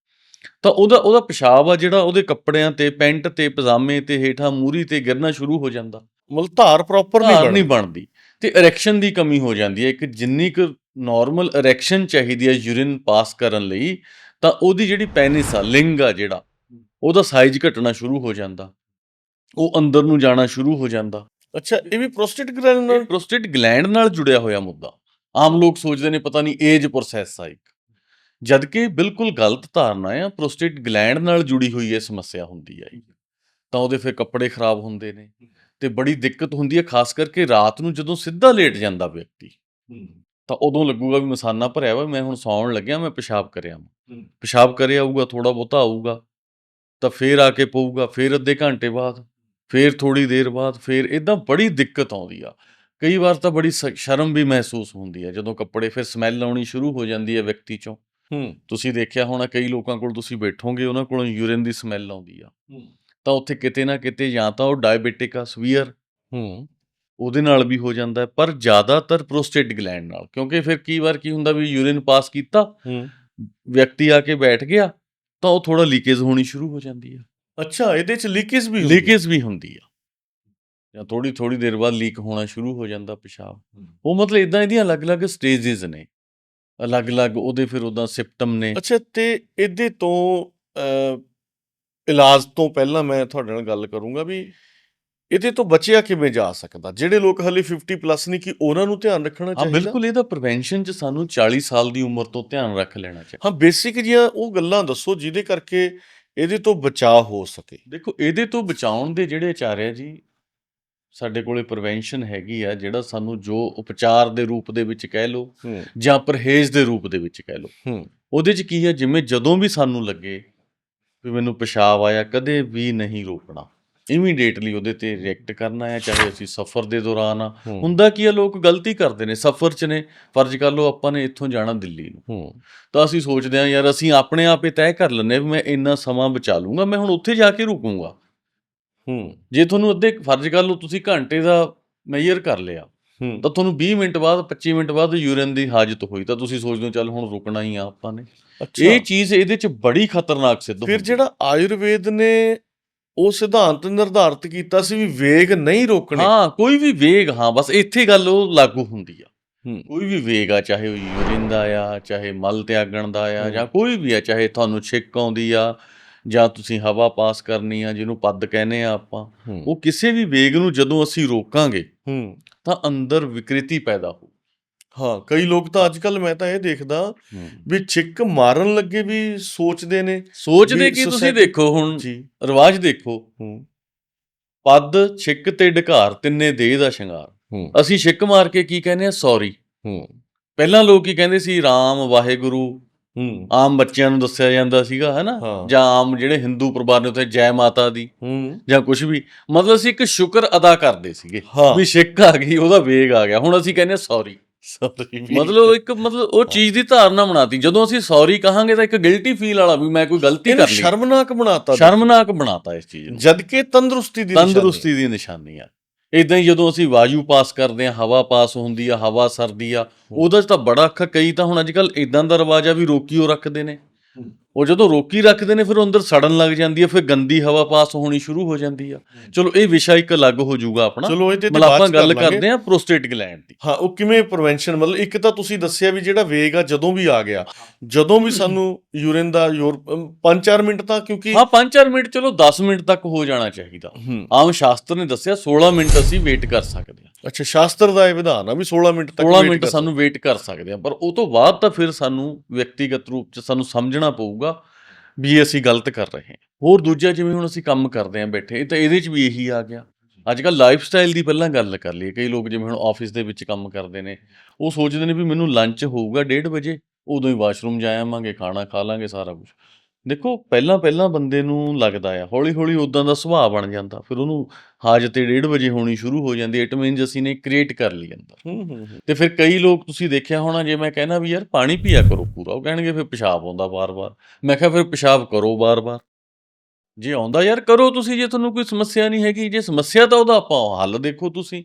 ਤਾਂ ਉਹਦਾ ਉਹਦਾ ਪਿਸ਼ਾਬ ਆ ਜਿਹੜਾ ਉਹਦੇ ਕੱਪੜਿਆਂ ਤੇ ਪੈਂਟ ਤੇ ਪਜਾਮੇ ਤੇ ਹੇਠਾਂ ਮੂਰੀ ਤੇ ਗਿਰਨਾ ਸ਼ੁਰੂ ਹੋ ਜਾਂਦਾ। ਮਤਲਬ ਧਾਰ ਪ੍ਰੋਪਰ ਨਹੀਂ ਬਣਦੀ। ਤੇ ਇਰੈਕਸ਼ਨ ਦੀ ਕਮੀ ਹੋ ਜਾਂਦੀ ਹੈ। ਇੱਕ ਜਿੰਨੀ ਕੁ ਨਾਰਮਲ ਇਰੈਕਸ਼ਨ ਚਾਹੀਦੀ ਹੈ ਯੂਰਿਨ ਪਾਸ ਕਰਨ ਲਈ ਤਾਂ ਉਹਦੀ ਜਿਹੜੀ ਪੈਨਿਸ ਆ ਲਿੰਗ ਆ ਜਿਹੜਾ ਉਹਦਾ ਸਾਈਜ਼ ਘਟਣਾ ਸ਼ੁਰੂ ਹੋ ਜਾਂਦਾ। ਉਹ ਅੰਦਰ ਨੂੰ ਜਾਣਾ ਸ਼ੁਰੂ ਹੋ ਜਾਂਦਾ। ਅੱਛਾ ਇਹ ਵੀ ਪ੍ਰੋਸਟੇਟ ਗਲੈਂਡ ਨਾਲ? ਪ੍ਰੋਸਟੇਟ ਗਲੈਂਡ ਨਾਲ ਜੁੜਿਆ ਹੋਇਆ ਮੁੱਦਾ। ਆਮ ਲੋਕ ਸੋਚਦੇ ਨੇ ਪਤਾ ਨਹੀਂ ਏਜ ਪ੍ਰੋਸੈਸ ਆ ਇੱਕ। ਜਦ ਕਿ ਬਿਲਕੁਲ ਗਲਤ ਧਾਰਨਾ ਆ ਪ੍ਰੋਸਟੇਟ ਗਲੈਂਡ ਨਾਲ ਜੁੜੀ ਹੋਈ ਇਹ ਸਮੱਸਿਆ ਹੁੰਦੀ ਹੈ ਤਾਂ ਉਹਦੇ ਫਿਰ ਕੱਪੜੇ ਖਰਾਬ ਹੁੰਦੇ ਨੇ। ਤੇ ਬੜੀ ਦਿੱਕਤ ਹੁੰਦੀ ਹੈ ਖਾਸ ਕਰਕੇ ਰਾਤ ਨੂੰ ਜਦੋਂ ਸਿੱਧਾ ਲੇਟ ਜਾਂਦਾ ਵਿਅਕਤੀ। ਤਾਂ ਉਦੋਂ ਲੱਗੂਗਾ ਵੀ ਮਸਾਨਾ ਭਰਿਆ ਵਾ ਮੈਂ ਹੁਣ ਸੌਣ ਲੱਗਿਆ ਮੈਂ ਪਿਸ਼ਾਬ ਕਰਿਆ ਪਿਸ਼ਾਬ ਕਰੇ ਆਊਗਾ ਥੋੜਾ ਬਹੁਤਾ ਆਊਗਾ ਤਾਂ ਫੇਰ ਆ ਕੇ ਪਊਗਾ ਫੇਰ ਅੱਧੇ ਘੰਟੇ ਬਾਅਦ ਫੇਰ ਥੋੜੀ ਦੇਰ ਬਾਅਦ ਫੇਰ ਇਦਾਂ ਬੜੀ ਦਿੱਕਤ ਆਉਂਦੀ ਆ। ਕਈ ਵਾਰ ਤਾਂ ਬੜੀ ਸ਼ਰਮ ਵੀ ਮਹਿਸੂਸ ਹੁੰਦੀ ਹੈ ਜਦੋਂ ਕੱਪੜੇ ਫਿਰ ਸਮੈਲ ਆਉਣੀ ਸ਼ੁਰੂ ਹੋ ਜਾਂਦੀ ਹੈ ਵਿਅਕਤੀ ਚੋਂ। ਹੂੰ। ਤੁਸੀਂ ਦੇਖਿਆ ਹੋਣਾ ਕਈ ਲੋਕਾਂ ਕੋਲ ਤੁਸੀਂ ਬੈਠੋਗੇ ਉਹਨਾਂ ਕੋਲੋਂ ਯੂਰਿਨ ਦੀ ਸਮੈਲ ਆਉਂਦੀ ਆ। ਤਾਂ ਉੱਥੇ ਕਿਤੇ ਨਾ ਕਿਤੇ ਜਾਂ ਤਾਂ ਉਹ ਡਾਇਬੀਟਿਕ ਆ ਸਵੀਅਰ ਹੂੰ। ਉਹਦੇ ਨਾਲ ਵੀ ਹੋ ਜਾਂਦਾ ਪਰ ਜ਼ਿਆਦਾਤਰ ਪ੍ਰੋਸਟੇਟ ਗਲੈਂਡ ਨਾਲ ਕਿਉਂਕਿ ਫਿਰ ਕਈ ਵਾਰ ਕੀ ਹੁੰਦਾ ਵੀ ਯੂਰਿਨ ਪਾਸ ਕੀਤਾ ਹੂੰ। ਵਿਅਕਤੀ ਆ ਕੇ ਬੈਠ ਗਿਆ ਤਾਂ ਉਹ ਥੋੜਾ ਲੀਕੇਜ ਹੋਣੀ ਸ਼ੁਰੂ ਹੋ ਜਾਂਦੀ ਆ। ਅੱਛਾ ਇਹਦੇ ਚ ਲੀਕੇਜ ਵੀ ਹੁੰਦੀ? ਲੀਕੇਜ ਵੀ ਹੁੰਦੀ ਆ। ਜਾਂ ਥੋੜੀ ਥੋੜੀ ਦੇਰ ਬਾਅਦ ਲੀਕ ਹੋਣਾ ਸ਼ੁਰੂ ਹੋ ਜਾਂਦਾ ਪਿਸ਼ਾਬ। ਉਹ ਮਤਲਬ ਇਦਾਂ ਇਹਦੀਆਂ ਅਲੱਗ-ਅਲੱਗ ਸਟੇजेस ਨੇ। ਅਲੱਗ-ਅਲੱਗ ਉਹਦੇ ਫਿਰ ਉਹਦਾ ਸਿੰਪਟਮ ਨੇ। ਅੱਛਾ ਤੇ ਇਹਦੇ ਤੋਂ ਅ, ਇਲਾਜ ਤੋਂ ਪਹਿਲਾਂ ਮੈਂ ਤੁਹਾਡੇ ਨਾਲ ਗੱਲ ਕਰੂੰਗਾ ਵੀ ਇਹਦੇ ਤੋਂ ਬਚਿਆ ਕਿਵੇਂ ਜਾ ਸਕਦਾ? ਜਿਹੜੇ ਲੋਕ ਹਲੇ 50 ਪਲੱਸ ਨਹੀਂ ਕਿ ਉਹਨਾਂ ਨੂੰ ਧਿਆਨ ਰੱਖਣਾ ਹਾਂ ਚਾਹੀਦਾ? ਬਿਲਕੁਲ ਇਹਦਾ ਪ੍ਰੀਵੈਂਸ਼ਨ ਚ ਸਾਨੂੰ 40 ਸਾਲ ਦੀ ਉਮਰ ਤੋਂ ਧਿਆਨ ਰੱਖ ਲੈਣਾ ਚਾਹੀਦਾ। ਹਾਂ ਬੇਸਿਕ ਜੀਆਂ ਉਹ ਗੱਲਾਂ ਦੱਸੋ ਜਿਹਦੇ ਕਰਕੇ ਇਹਦੇ ਤੋਂ ਬਚਾਅ ਹੋ ਸਕੇ। ਦੇਖੋ ਇਹਦੇ ਤੋਂ ਬਚਾਉਣ ਦੇ ਜਿਹੜੇ ਆਚਾਰਿਆ ਜੀ ਸਾਡੇ ਕੋਲੇ ਪ੍ਰੀਵੈਂਸ਼ਨ ਹੈਗੀ ਆ ਜਿਹੜਾ ਸਾਨੂੰ ਜੋ ਉਪਚਾਰ ਦੇ ਰੂਪ ਦੇ ਵਿੱਚ ਕਹਿ ਲਓ ਹੂੰ। ਜਾਂ ਪਰਹੇਜ਼ ਦੇ ਰੂਪ ਦੇ ਵਿੱਚ ਕਹਿ ਲਓ। ਹੂੰ। ਉਹਦੇ 'ਚ ਕੀ ਹੈ ਜਿਵੇਂ ਜਦੋਂ ਵੀ ਸਾਨੂੰ ਲੱਗੇ ਵੀ ਮੈਨੂੰ ਪਿਸ਼ਾਬ ਆਇਆ ਕਦੇ ਵੀ ਨਹੀਂ ਰੋਕਣਾ। ਇਮੀਡੀਏਟਲੀ ਉਹਦੇ ਤੇ ਰਿਐਕਟ ਕਰਨਾ ਹੈ ਚਾਹੇ ਅਸੀਂ ਸਫ਼ਰ ਦੇ ਦੌਰਾਨ ਆ। ਹੁੰਦਾ ਕੀ ਆ ਲੋਕ ਗਲਤੀ ਕਰਦੇ ਨੇ ਸਫ਼ਰ 'ਚ ਨੇ। ਫਰਜ਼ ਕਰ ਲਓ ਆਪਾਂ ਨੇ ਇੱਥੋਂ ਜਾਣਾ ਦਿੱਲੀ ਨੂੰ। ਤਾਂ ਅਸੀਂ ਸੋਚਦੇ ਹਾਂ ਯਾਰ ਅਸੀਂ ਆਪਣੇ ਆਪ ਹੀ ਤੈਅ ਕਰ ਹਾਂ ਵੀ ਮੈਂ ਇੰਨਾ ਸਮਾਂ ਬਚਾ ਲੂੰਗਾ ਮੈਂ ਹੁਣ ਉੱਥੇ ਜਾ ਕੇ ਰੁਕੂੰਗਾ। ਹੂੰ। ਜੇ ਤੁਹਾਨੂੰ ਅੱਧੇ ਫਰਜ਼ ਕਰ ਲਓ ਤੁਸੀਂ ਘੰਟੇ ਦਾ ਮੈਜ਼ਰ ਕਰ ਲਿਆ ਤਾਂ ਤੁਹਾਨੂੰ 20 ਮਿੰਟ ਬਾਅਦ 25 ਮਿੰਟ ਬਾਅਦ ਯੂਰਿਨ ਦੀ ਹਾਜਤ ਹੋਈ। ਤਾਂ ਤੁਸੀਂ ਸੋਚਦੇ ਹੋ ਚੱਲ ਹੁਣ ਰੁਕਣਾ ਹੀ ਆ ਆਪਾਂ ਨੇ। ਇਹ ਚੀਜ਼ ਇਹਦੇ 'ਚ ਬੜੀ ਖਤਰਨਾਕ ਸਿੱਧ ਫਿਰ ਹੁੰਦੀ। ਹੈ। ਜਿਹੜਾ ਆਯੁਰਵੇਦ ਨੇ ਉਹ ਸਿਧਾਂਤ ਨਿਰਧਾਰਿਤ ਕੀਤਾ ਸੀ ਵੀ ਵੇਗ ਨਹੀਂ ਰੋਕਣੇ। ਹਾਂ ਕੋਈ ਵੀ ਵੇਗ ਹਾਂ ਬਸ ਇੱਥੇ ਗੱਲ ਉਹ ਲਾਗੂ ਹੁੰਦੀ ਆ। ਕੋਈ ਵੀ ਵੇਗ ਆ ਚਾਹੇ ਉਹ ਯੂਰਿਨ ਦਾ ਆ ਚਾਹੇ ਮਲ ਤਿਆਗਣ ਦਾ ਆ। ਜਾਂ ਕੋਈ ਵੀ ਆ ਚਾਹੇ ਤੁਹਾਨੂੰ ਛਿੱਕ ਆਉਂਦੀ ਆ ਜਾਂ ਤੁਸੀਂ ਹਵਾ ਪਾਸ ਕਰਨੀ ਆ ਜਿਹਨੂੰ ਪੱਦ ਕਹਿੰਦੇ ਆ ਆਪਾਂ ਉਹ ਕਿਸੇ ਵੀ ਵੇਗ ਨੂੰ ਜਦੋਂ ਅਸੀਂ ਰੋਕਾਂਗੇ ਹੂੰ। ਤਾਂ ਅੰਦਰ ਵਿਕ੍ਰਿਤੀ ਪੈਦਾ ਹੋ ਹਾਂ ਕਈ ਲੋਕ ਤਾਂ ਅੱਜ ਕੱਲ ਮੈਂ ਤਾਂ ਇਹ ਦੇਖਦਾ ਵੀ ਛਿੱਕ ਮਾਰਨ ਲੱਗੇ ਵੀ ਸੋਚਦੇ ਨੇ ਸੋਚਦੇ ਕਿ ਤੁਸੀਂ ਦੇਖੋ ਹੁਣ ਰਿਵਾਜ ਦੇਖੋ। ਪੱਦ ਛਿੱਕ ਤੇ ਢਕਾਰ ਤਿੰਨੇ ਦੇਹ ਦਾ ਸ਼ਿੰਗਾਰ। ਅਸੀਂ ਛਿੱਕ ਮਾਰ ਕੇ ਕੀ ਕਹਿੰਦੇ ਆ ਸੌਰੀ। ਪਹਿਲਾਂ ਲੋਕ ਕੀ ਕਹਿੰਦੇ ਸੀ? ਰਾਮ ਵਾਹਿਗੁਰੂ। ਆਮ ਬੱਚਿਆਂ ਨੂੰ ਦੱਸਿਆ ਜਾਂਦਾ ਸੀਗਾ ਹੈਨਾ? ਜਾਂ ਆਮ ਜਿਹੜੇ ਹਿੰਦੂ ਪਰਿਵਾਰ ਨੇ ਉੱਥੇ ਜੈ ਮਾਤਾ ਦੀ ਜਾਂ ਕੁਝ ਵੀ। ਮਤਲਬ ਅਸੀਂ ਇੱਕ ਸ਼ੁਕਰ ਅਦਾ ਕਰਦੇ ਸੀਗੇ ਵੀ ਸਿੱਖ ਆ ਗਈ ਉਹਦਾ ਵੇਗ ਆ ਗਿਆ। ਹੁਣ ਅਸੀਂ ਕਹਿੰਦੇ ਸੌਰੀ। ਵੀ। ਮਤਲਬ ਇੱਕ ਮਤਲਬ ਉਹ ਚੀਜ਼ ਦੀ ਧਾਰਨਾ ਬਣਾਤੀ। ਜਦੋਂ ਅਸੀਂ ਸੌਰੀ ਕਹਾਂਗੇ ਤਾਂ ਇੱਕ ਗਿਲਟੀ ਫੀਲ ਵਾਲਾ ਵੀ ਮੈਂ ਕੋਈ ਗਲਤੀ ਕਰ ਲਈ। ਸ਼ਰਮਨਾਕ ਬਣਾਤਾ ਸ਼ਰਮਨਾਕ ਬਣਾਤਾ ਇਸ ਚੀਜ਼ ਨੂੰ। ਜਦ ਕਿ ਤੰਦਰੁਸਤੀ ਦੀ। ਤੰਦਰੁਸਤੀ ਦੀ ਨਿਸ਼ਾਨੀ ਆ। ਇਦਾਂ ਹੀ ਜਦੋਂ ਅਸੀਂ ਵਾਯੂ ਪਾਸ ਕਰਦੇ ਆ ਹਵਾ ਪਾਸ ਹੁੰਦੀ ਆ ਹਵਾ ਸਰਦੀ ਆ ਉਹਦਾ ਤਾਂ ਬੜਾ ਅੱਖਾ ਕਈ ਤਾਂ ਹੁਣ ਅੱਜ ਕੱਲ ਇਦਾਂ ਦਾ ਰਿਵਾਜ ਆ ਵੀ ਰੋਕੀ ਉਹ ਰੱਖਦੇ ਨੇ। ਉਹ ਜਦੋਂ ਰੋਕੀ ਰੱਖਦੇ ਨੇ ਫਿਰ ਉਹ ਅੰਦਰ ਸੜਨ ਲੱਗ ਜਾਂਦੀ ਆ ਫਿਰ ਗੰਦੀ ਹਵਾ ਪਾਸ ਹੋਣੀ ਸ਼ੁਰੂ ਹੋ ਜਾਂਦੀ ਆ। ਚਲੋ ਇਹ ਵਿਸ਼ਾ ਇੱਕ ਅਲੱਗ ਹੋ ਜਾਊਗਾ ਆਪਣਾ। ਚਲੋ ਇਹ ਤੇ ਆਪਾਂ ਗੱਲ। ਕਰਦੇ ਆ ਪ੍ਰੋਸਟੇਟ ਗਲੈਂਡ ਦੀ। ਹਾਂ ਉਹ ਕਿਵੇਂ ਪ੍ਰੀਵੈਂਸ਼ਨ ਮਤਲਬ ਇੱਕ ਤਾਂ ਤੁਸੀਂ ਦੱਸਿਆ ਵੀ ਜਿਹੜਾ ਵੇਗ ਆ ਜਦੋਂ ਵੀ ਆ ਗਿਆ ਜਦੋਂ ਵੀ ਸਾਨੂੰ ਯੂਰਿਨ ਦਾ ਯੂਰ 5-4 ਮਿੰਟ ਤਾਂ ਕਿਉਂਕਿ ਹਾਂ 5-4 ਮਿੰਟ ਚਲੋ 10 ਮਿੰਟ ਤੱਕ ਹੋ ਜਾਣਾ ਚਾਹੀਦਾ। ਹੂੰ। ਆਮ ਸ਼ਾਸਤਰ ਨੇ ਦੱਸਿਆ 16 ਮਿੰਟ ਅਸੀਂ ਵੇਟ ਕਰ ਸਕਦੇ ਹਾਂ। ਅੱਛਾ ਸ਼ਾਸਤਰ ਦਾ ਇਹ ਵਿਧਾਨ ਆ ਵੀ 16 ਮਿੰਟ ਤੱਕ 16 wait ਮਿੰਟ ਸਾਨੂੰ ਵੇਟ ਕਰ ਸਕਦੇ ਹਾਂ। ਪਰ ਉਹ ਤੋਂ ਬਾਅਦ ਤਾਂ ਫਿਰ ਸਾਨੂੰ ਵਿਅਕਤੀਗਤ ਰੂਪ 'ਚ ਸਾਨੂੰ ਸਮਝਣਾ ਪਊਗਾ ਵੀ ਇਹ ਅਸੀਂ ਗਲਤ ਕਰ ਰਹੇ ਹਾਂ। ਹੋਰ ਦੂਜਾ ਜਿਵੇਂ ਹੁਣ ਅਸੀਂ ਕੰਮ ਕਰਦੇ ਹਾਂ ਬੈਠੇ ਤਾਂ ਇਹਦੇ 'ਚ ਵੀ ਇਹੀ ਆ ਗਿਆ। ਅੱਜ ਕੱਲ ਲਾਈਫ ਸਟਾਈਲ ਦੀ ਪਹਿਲਾਂ ਗੱਲ ਕਰ ਲਈਏ ਕਈ ਲੋਕ ਜਿਵੇਂ ਹੁਣ ਆਫਿਸ ਦੇ ਵਿੱਚ ਕੰਮ ਕਰਦੇ ਨੇ ਉਹ ਸੋਚਦੇ ਨੇ ਵੀ ਮੈਨੂੰ ਲੰਚ ਹੋਊਗਾ 1:30 ਵਜੇ ਉਦੋਂ ਹੀ ਵਾਸ਼ਰੂਮ ਜਾ ਆਵਾਂਗੇ ਖਾਣਾ ਖਾ ਲਾਂਗੇ ਸਾਰਾ ਕੁਝ ਦੇਖੋ ਪਹਿਲਾਂ ਪਹਿਲਾਂ ਬੰਦੇ ਨੂੰ ਲੱਗਦਾ ਆ ਹੌਲੀ ਹੌਲੀ ਉਦਾਂ ਦਾ ਸੁਭਾਅ ਬਣ ਜਾਂਦਾ ਫਿਰ ਉਹਨੂੰ ਹਾਜਤ 1:30 ਵਜੇ ਹੋਣੀ ਸ਼ੁਰੂ ਹੋ ਜਾਂਦੀ ਇਟ ਮੀਨਸ ਅਸੀਂ ਨੇ ਕ੍ਰੀਏਟ ਕਰ ਲਈ ਅੰਦਰ। ਹੂੰ ਹੂੰ ਹੂੰ। ਤੇ ਫਿਰ ਕਈ ਲੋਕ ਤੁਸੀਂ ਦੇਖਿਆ ਹੋਣਾ ਜੇ ਮੈਂ ਕਹਿਣਾ ਵੀ ਯਾਰ ਪਾਣੀ ਪੀਆ ਕਰੋ ਪੂਰਾ ਉਹ ਕਹਿਣਗੇ ਫਿਰ ਪਿਸ਼ਾਬ ਆਉਂਦਾ ਬਾਰ-ਬਾਰ ਮੈਂ ਕਿਹਾ ਫਿਰ ਪਿਸ਼ਾਬ ਕਰੋ ਬਾਰ-ਬਾਰ ਜੇ ਆਉਂਦਾ ਯਾਰ ਕਰੋ ਤੁਸੀਂ ਜੇ ਤੁਹਾਨੂੰ ਕੋਈ ਸਮੱਸਿਆ ਨਹੀਂ ਹੈਗੀ ਜੇ ਸਮੱਸਿਆ ਤਾਂ ਉਹਦਾ ਆਪਾਂ ਹੱਲ ਦੇਖੋ ਤੁਸੀਂ।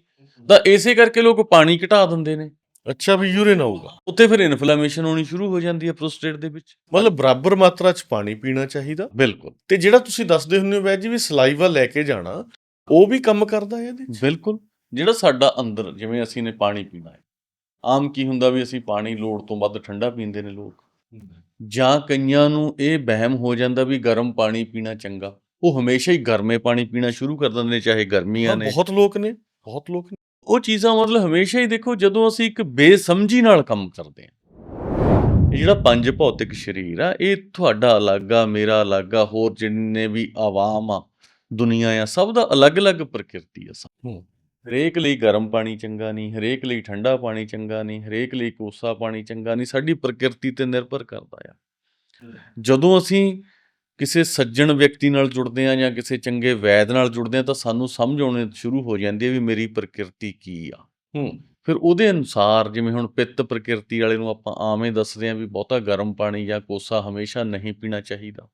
ਤਾਂ ਇਸੇ ਕਰਕੇ ਲੋਕ ਪਾਣੀ ਘਟਾ ਦਿੰਦੇ ਨੇ। ਅੱਛਾ ਵੀ ਯੂਰਿਨ ਆਊਗਾ। ਉੱਥੇ ਫਿਰ ਇਨਫਲੇਮੇਸ਼ਨ ਹੋਣੀ ਸ਼ੁਰੂ ਹੋ ਜਾਂਦੀ ਹੈ ਪ੍ਰੋਸਟੇਟ ਦੇ ਵਿੱਚ। ਮਤਲਬ ਬਰਾਬਰ ਮਾਤਰਾ ਚ ਪਾਣੀ ਪੀਣਾ ਚਾਹੀਦਾ। ਬਿਲਕੁਲ। ਤੇ ਜਿਹੜਾ ਤੁਸੀਂ ਦੱਸਦੇ ਹੁੰਦੇ ਹੋ ਵੈਜ ਜੀ ਵੀ ਸਲਾਈਵਾ ਲੈ ਕੇ ਜਾਣਾ ਉਹ ਵੀ ਕੰਮ ਕਰਦਾ ਹੈ ਇਹਦੇ ਚ? ਬਿਲਕੁਲ। ਜਿਹੜਾ ਸਾਡਾ ਅੰਦਰ ਜਿਵੇਂ ਅਸੀਂ ਨੇ ਪਾਣੀ ਪੀਣਾ ਹੈ। ਆਮ ਕੀ ਹੁੰਦਾ ਵੀ ਅਸੀਂ ਪਾਣੀ ਲੋੜ ਤੋਂ ਵੱਧ ਠੰਡਾ ਪੀਂਦੇ ਨੇ ਲੋਕ। ਜਾਂ ਕਈਆਂ ਨੂੰ ਇਹ ਵਹਿਮ ਹੋ ਜਾਂਦਾ ਵੀ ਗਰਮ ਪਾਣੀ ਪੀਣਾ ਚੰਗਾ। ਉਹ ਹਮੇਸ਼ਾ ਹੀ ਗਰਮੇ ਪਾਣੀ ਪੀਣਾ ਸ਼ੁਰੂ ਕਰ ਦਿੰਦੇ ਨੇ ਚਾਹੇ ਗਰਮੀਆਂ ਨੇ। ਬਹੁਤ ਲੋਕ ਨੇ ਬਹੁਤ ਲੋਕ ਨੇ। ਉਹ ਚੀਜ਼ਾਂ ਮਤਲਬ ਹਮੇਸ਼ਾ ਹੀ ਦੇਖੋ ਜਦੋਂ ਅਸੀਂ ਇੱਕ ਬੇਸਮਝੀ ਨਾਲ ਕੰਮ ਕਰਦੇ ਹਾਂ। ਇਹ ਜਿਹੜਾ ਪੰਜ ਭੌਤਿਕ ਸਰੀਰ ਆ ਇਹ ਤੁਹਾਡਾ ਅਲੱਗ ਆ ਮੇਰਾ ਅਲੱਗ ਆ ਹੋਰ ਜਿੰਨੇ ਵੀ ਆਵਾਮ ਆ ਦੁਨੀਆ ਆ ਸਭ ਦਾ ਅਲੱਗ-ਅਲੱਗ ਪ੍ਰਕਿਰਤੀ ਆ ਹੂੰ। ਹਰੇਕ ਲਈ ਗਰਮ ਪਾਣੀ ਚੰਗਾ ਨਹੀਂ ਹਰੇਕ ਲਈ ਠੰਡਾ ਪਾਣੀ ਚੰਗਾ ਨਹੀਂ ਹਰੇਕ ਲਈ ਕੋਸਾ ਪਾਣੀ ਚੰਗਾ ਨਹੀਂ ਸਾਡੀ ਪ੍ਰਕਿਰਤੀ ਤੇ ਨਿਰਭਰ ਕਰਦਾ ਆ। ਜਦੋਂ ਅਸੀਂ ਕਿਸੇ ਸੱਜਣ ਵਿਅਕਤੀ ਨਾਲ ਜੁੜਦੇ ਆ ਜਾਂ ਕਿਸੇ ਚੰਗੇ ਵੈਦ ਨਾਲ ਜੁੜਦੇ ਆ ਤਾਂ ਸਾਨੂੰ ਸਮਝ ਆਉਣੀ ਸ਼ੁਰੂ ਹੋ ਜਾਂਦੀ ਹੈ ਵੀ ਮੇਰੀ ਪ੍ਰਕਿਰਤੀ ਕੀ ਆ। ਹੂੰ ਫਿਰ ਉਹਦੇ ਅਨੁਸਾਰ ਜਿਵੇਂ ਹੁਣ ਪਿੱਤ ਪ੍ਰਕਿਰਤੀ ਵਾਲੇ ਨੂੰ ਆਪਾਂ ਆਵੇਂ ਦੱਸਦੇ ਆ ਵੀ ਬਹੁਤਾ ਗਰਮ ਪਾਣੀ ਜਾਂ ਕੋਸਾ ਹਮੇਸ਼ਾ ਨਹੀਂ ਪੀਣਾ ਚਾਹੀਦਾ।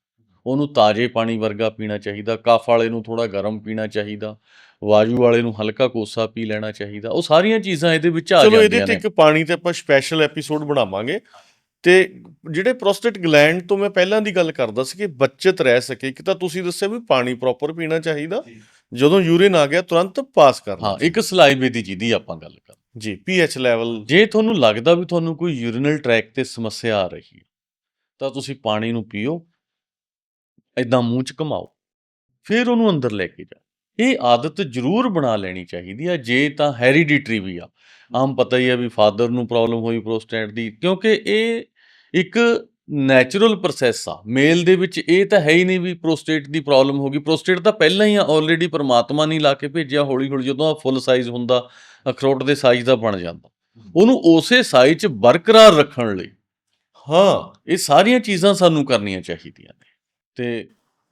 ਉਹਨੂੰ ਤਾਜ਼ੇ ਪਾਣੀ ਵਰਗਾ ਪੀਣਾ ਚਾਹੀਦਾ ਕਫ ਵਾਲੇ ਨੂੰ ਥੋੜਾ ਗਰਮ ਪੀਣਾ ਚਾਹੀਦਾ ਵਾਯੂ ਵਾਲੇ ਨੂੰ ਹਲਕਾ ਕੋਸਾ ਪੀ ਲੈਣਾ ਚਾਹੀਦਾ। ਉਹ ਸਾਰੀਆਂ ਚੀਜ਼ਾਂ ਇਹਦੇ ਵਿੱਚ ਆ ਚਲੋ ਇਹਦੇ ਜਾਂਦੀਆਂ ਤੇ ਨੇ। ਇੱਕ ਪਾਣੀ ਤੇ ਆਪਾਂ ਸਪੈਸ਼ਲ ਐਪੀਸੋਡ ਬਣਾਵਾਂਗੇ। ਤੇ ਜਿਹੜੇ ਪ੍ਰੋਸਟੇਟ ਗਲੈਂਡ ਤੋਂ ਮੈਂ ਪਹਿਲਾਂ ਦੀ ਗੱਲ ਕਰਦਾ ਸੀ ਕਿ ਬਚਤ ਰਹਿ ਸਕੇ ਇੱਕ ਤਾਂ ਤੁਸੀਂ ਦੱਸਿਆ ਵੀ ਪਾਣੀ ਪ੍ਰੋਪਰ ਪੀਣਾ ਚਾਹੀਦਾ। ਜਦੋਂ ਯੂਰਿਨ ਆ ਗਿਆ ਤੁਰੰਤ ਪਾਸ ਕਰਨਾ ਹਾਂ ਇੱਕ ਸਲਾਈ ਵਿਧੀ ਜਿਹਦੀ ਆਪਾਂ ਗੱਲ ਕਰ ਜੀ ਪੀਐਚ ਲੈਵਲ ਜੇ ਤੁਹਾਨੂੰ ਲੱਗਦਾ ਵੀ ਤੁਹਾਨੂੰ ਕੋਈ ਯੂਰੀਨਲ ਟਰੈਕ ਤੇ ਸਮੱਸਿਆ ਆ ਰਹੀ ਹੈ ਤਾਂ ਤੁਸੀਂ ਪਾਣੀ ਨੂੰ ਪੀਓ ਇਦਾਂ ਮੂੰਹ ਚ ਘਮਾਓ ਫਿਰ ਉਹਨੂੰ ਅੰਦਰ ਲੈ ਕੇ ਜਾ ਇਹ ਆਦਤ ਜ਼ਰੂਰ ਬਣਾ ਲੈਣੀ ਚਾਹੀਦੀ ਹੈ ਜੇ ਤਾਂ ਹੈਰੀਡਿਟਰੀ ਵੀ ਆ। ਆਮ ਪਤਾ ਹੀ ਹੈ ਵੀ ਫਾਦਰ ਨੂੰ ਪ੍ਰੋਬਲਮ ਹੋਈ ਪ੍ਰੋਸਟੇਟ ਦੀ ਕਿਉਂਕਿ ਇਹ ਇੱਕ ਨੈਚੁਰਲ ਪ੍ਰੋਸੈਸ ਆ। ਮੇਲ ਦੇ ਵਿੱਚ ਇਹ ਤਾਂ ਹੈ ਹੀ ਨਹੀਂ ਵੀ ਪ੍ਰੋਸਟੇਟ ਦੀ ਪ੍ਰੋਬਲਮ ਹੋ ਗਈ। ਪ੍ਰੋਸਟੇਟ ਤਾਂ ਪਹਿਲਾਂ ਹੀ ਆ ਆਲਰੇਡੀ ਪਰਮਾਤਮਾ ਨੇ ਲਾ ਕੇ ਭੇਜਿਆ ਹੌਲੀ ਹੌਲੀ ਜਦੋਂ ਆ ਫੁੱਲ ਸਾਈਜ਼ ਹੁੰਦਾ ਅਖਰੋਟ ਦੇ ਸਾਈਜ਼ ਦਾ ਬਣ ਜਾਂਦਾ। ਉਹਨੂੰ ਉਸੇ ਸਾਈਜ਼ 'ਚ ਬਰਕਰਾਰ ਰੱਖਣ ਲਈ ਹਾਂ ਇਹ ਸਾਰੀਆਂ ਚੀਜ਼ਾਂ ਸਾਨੂੰ ਕਰਨੀਆਂ ਚਾਹੀਦੀਆਂ ਨੇ। ਤੇ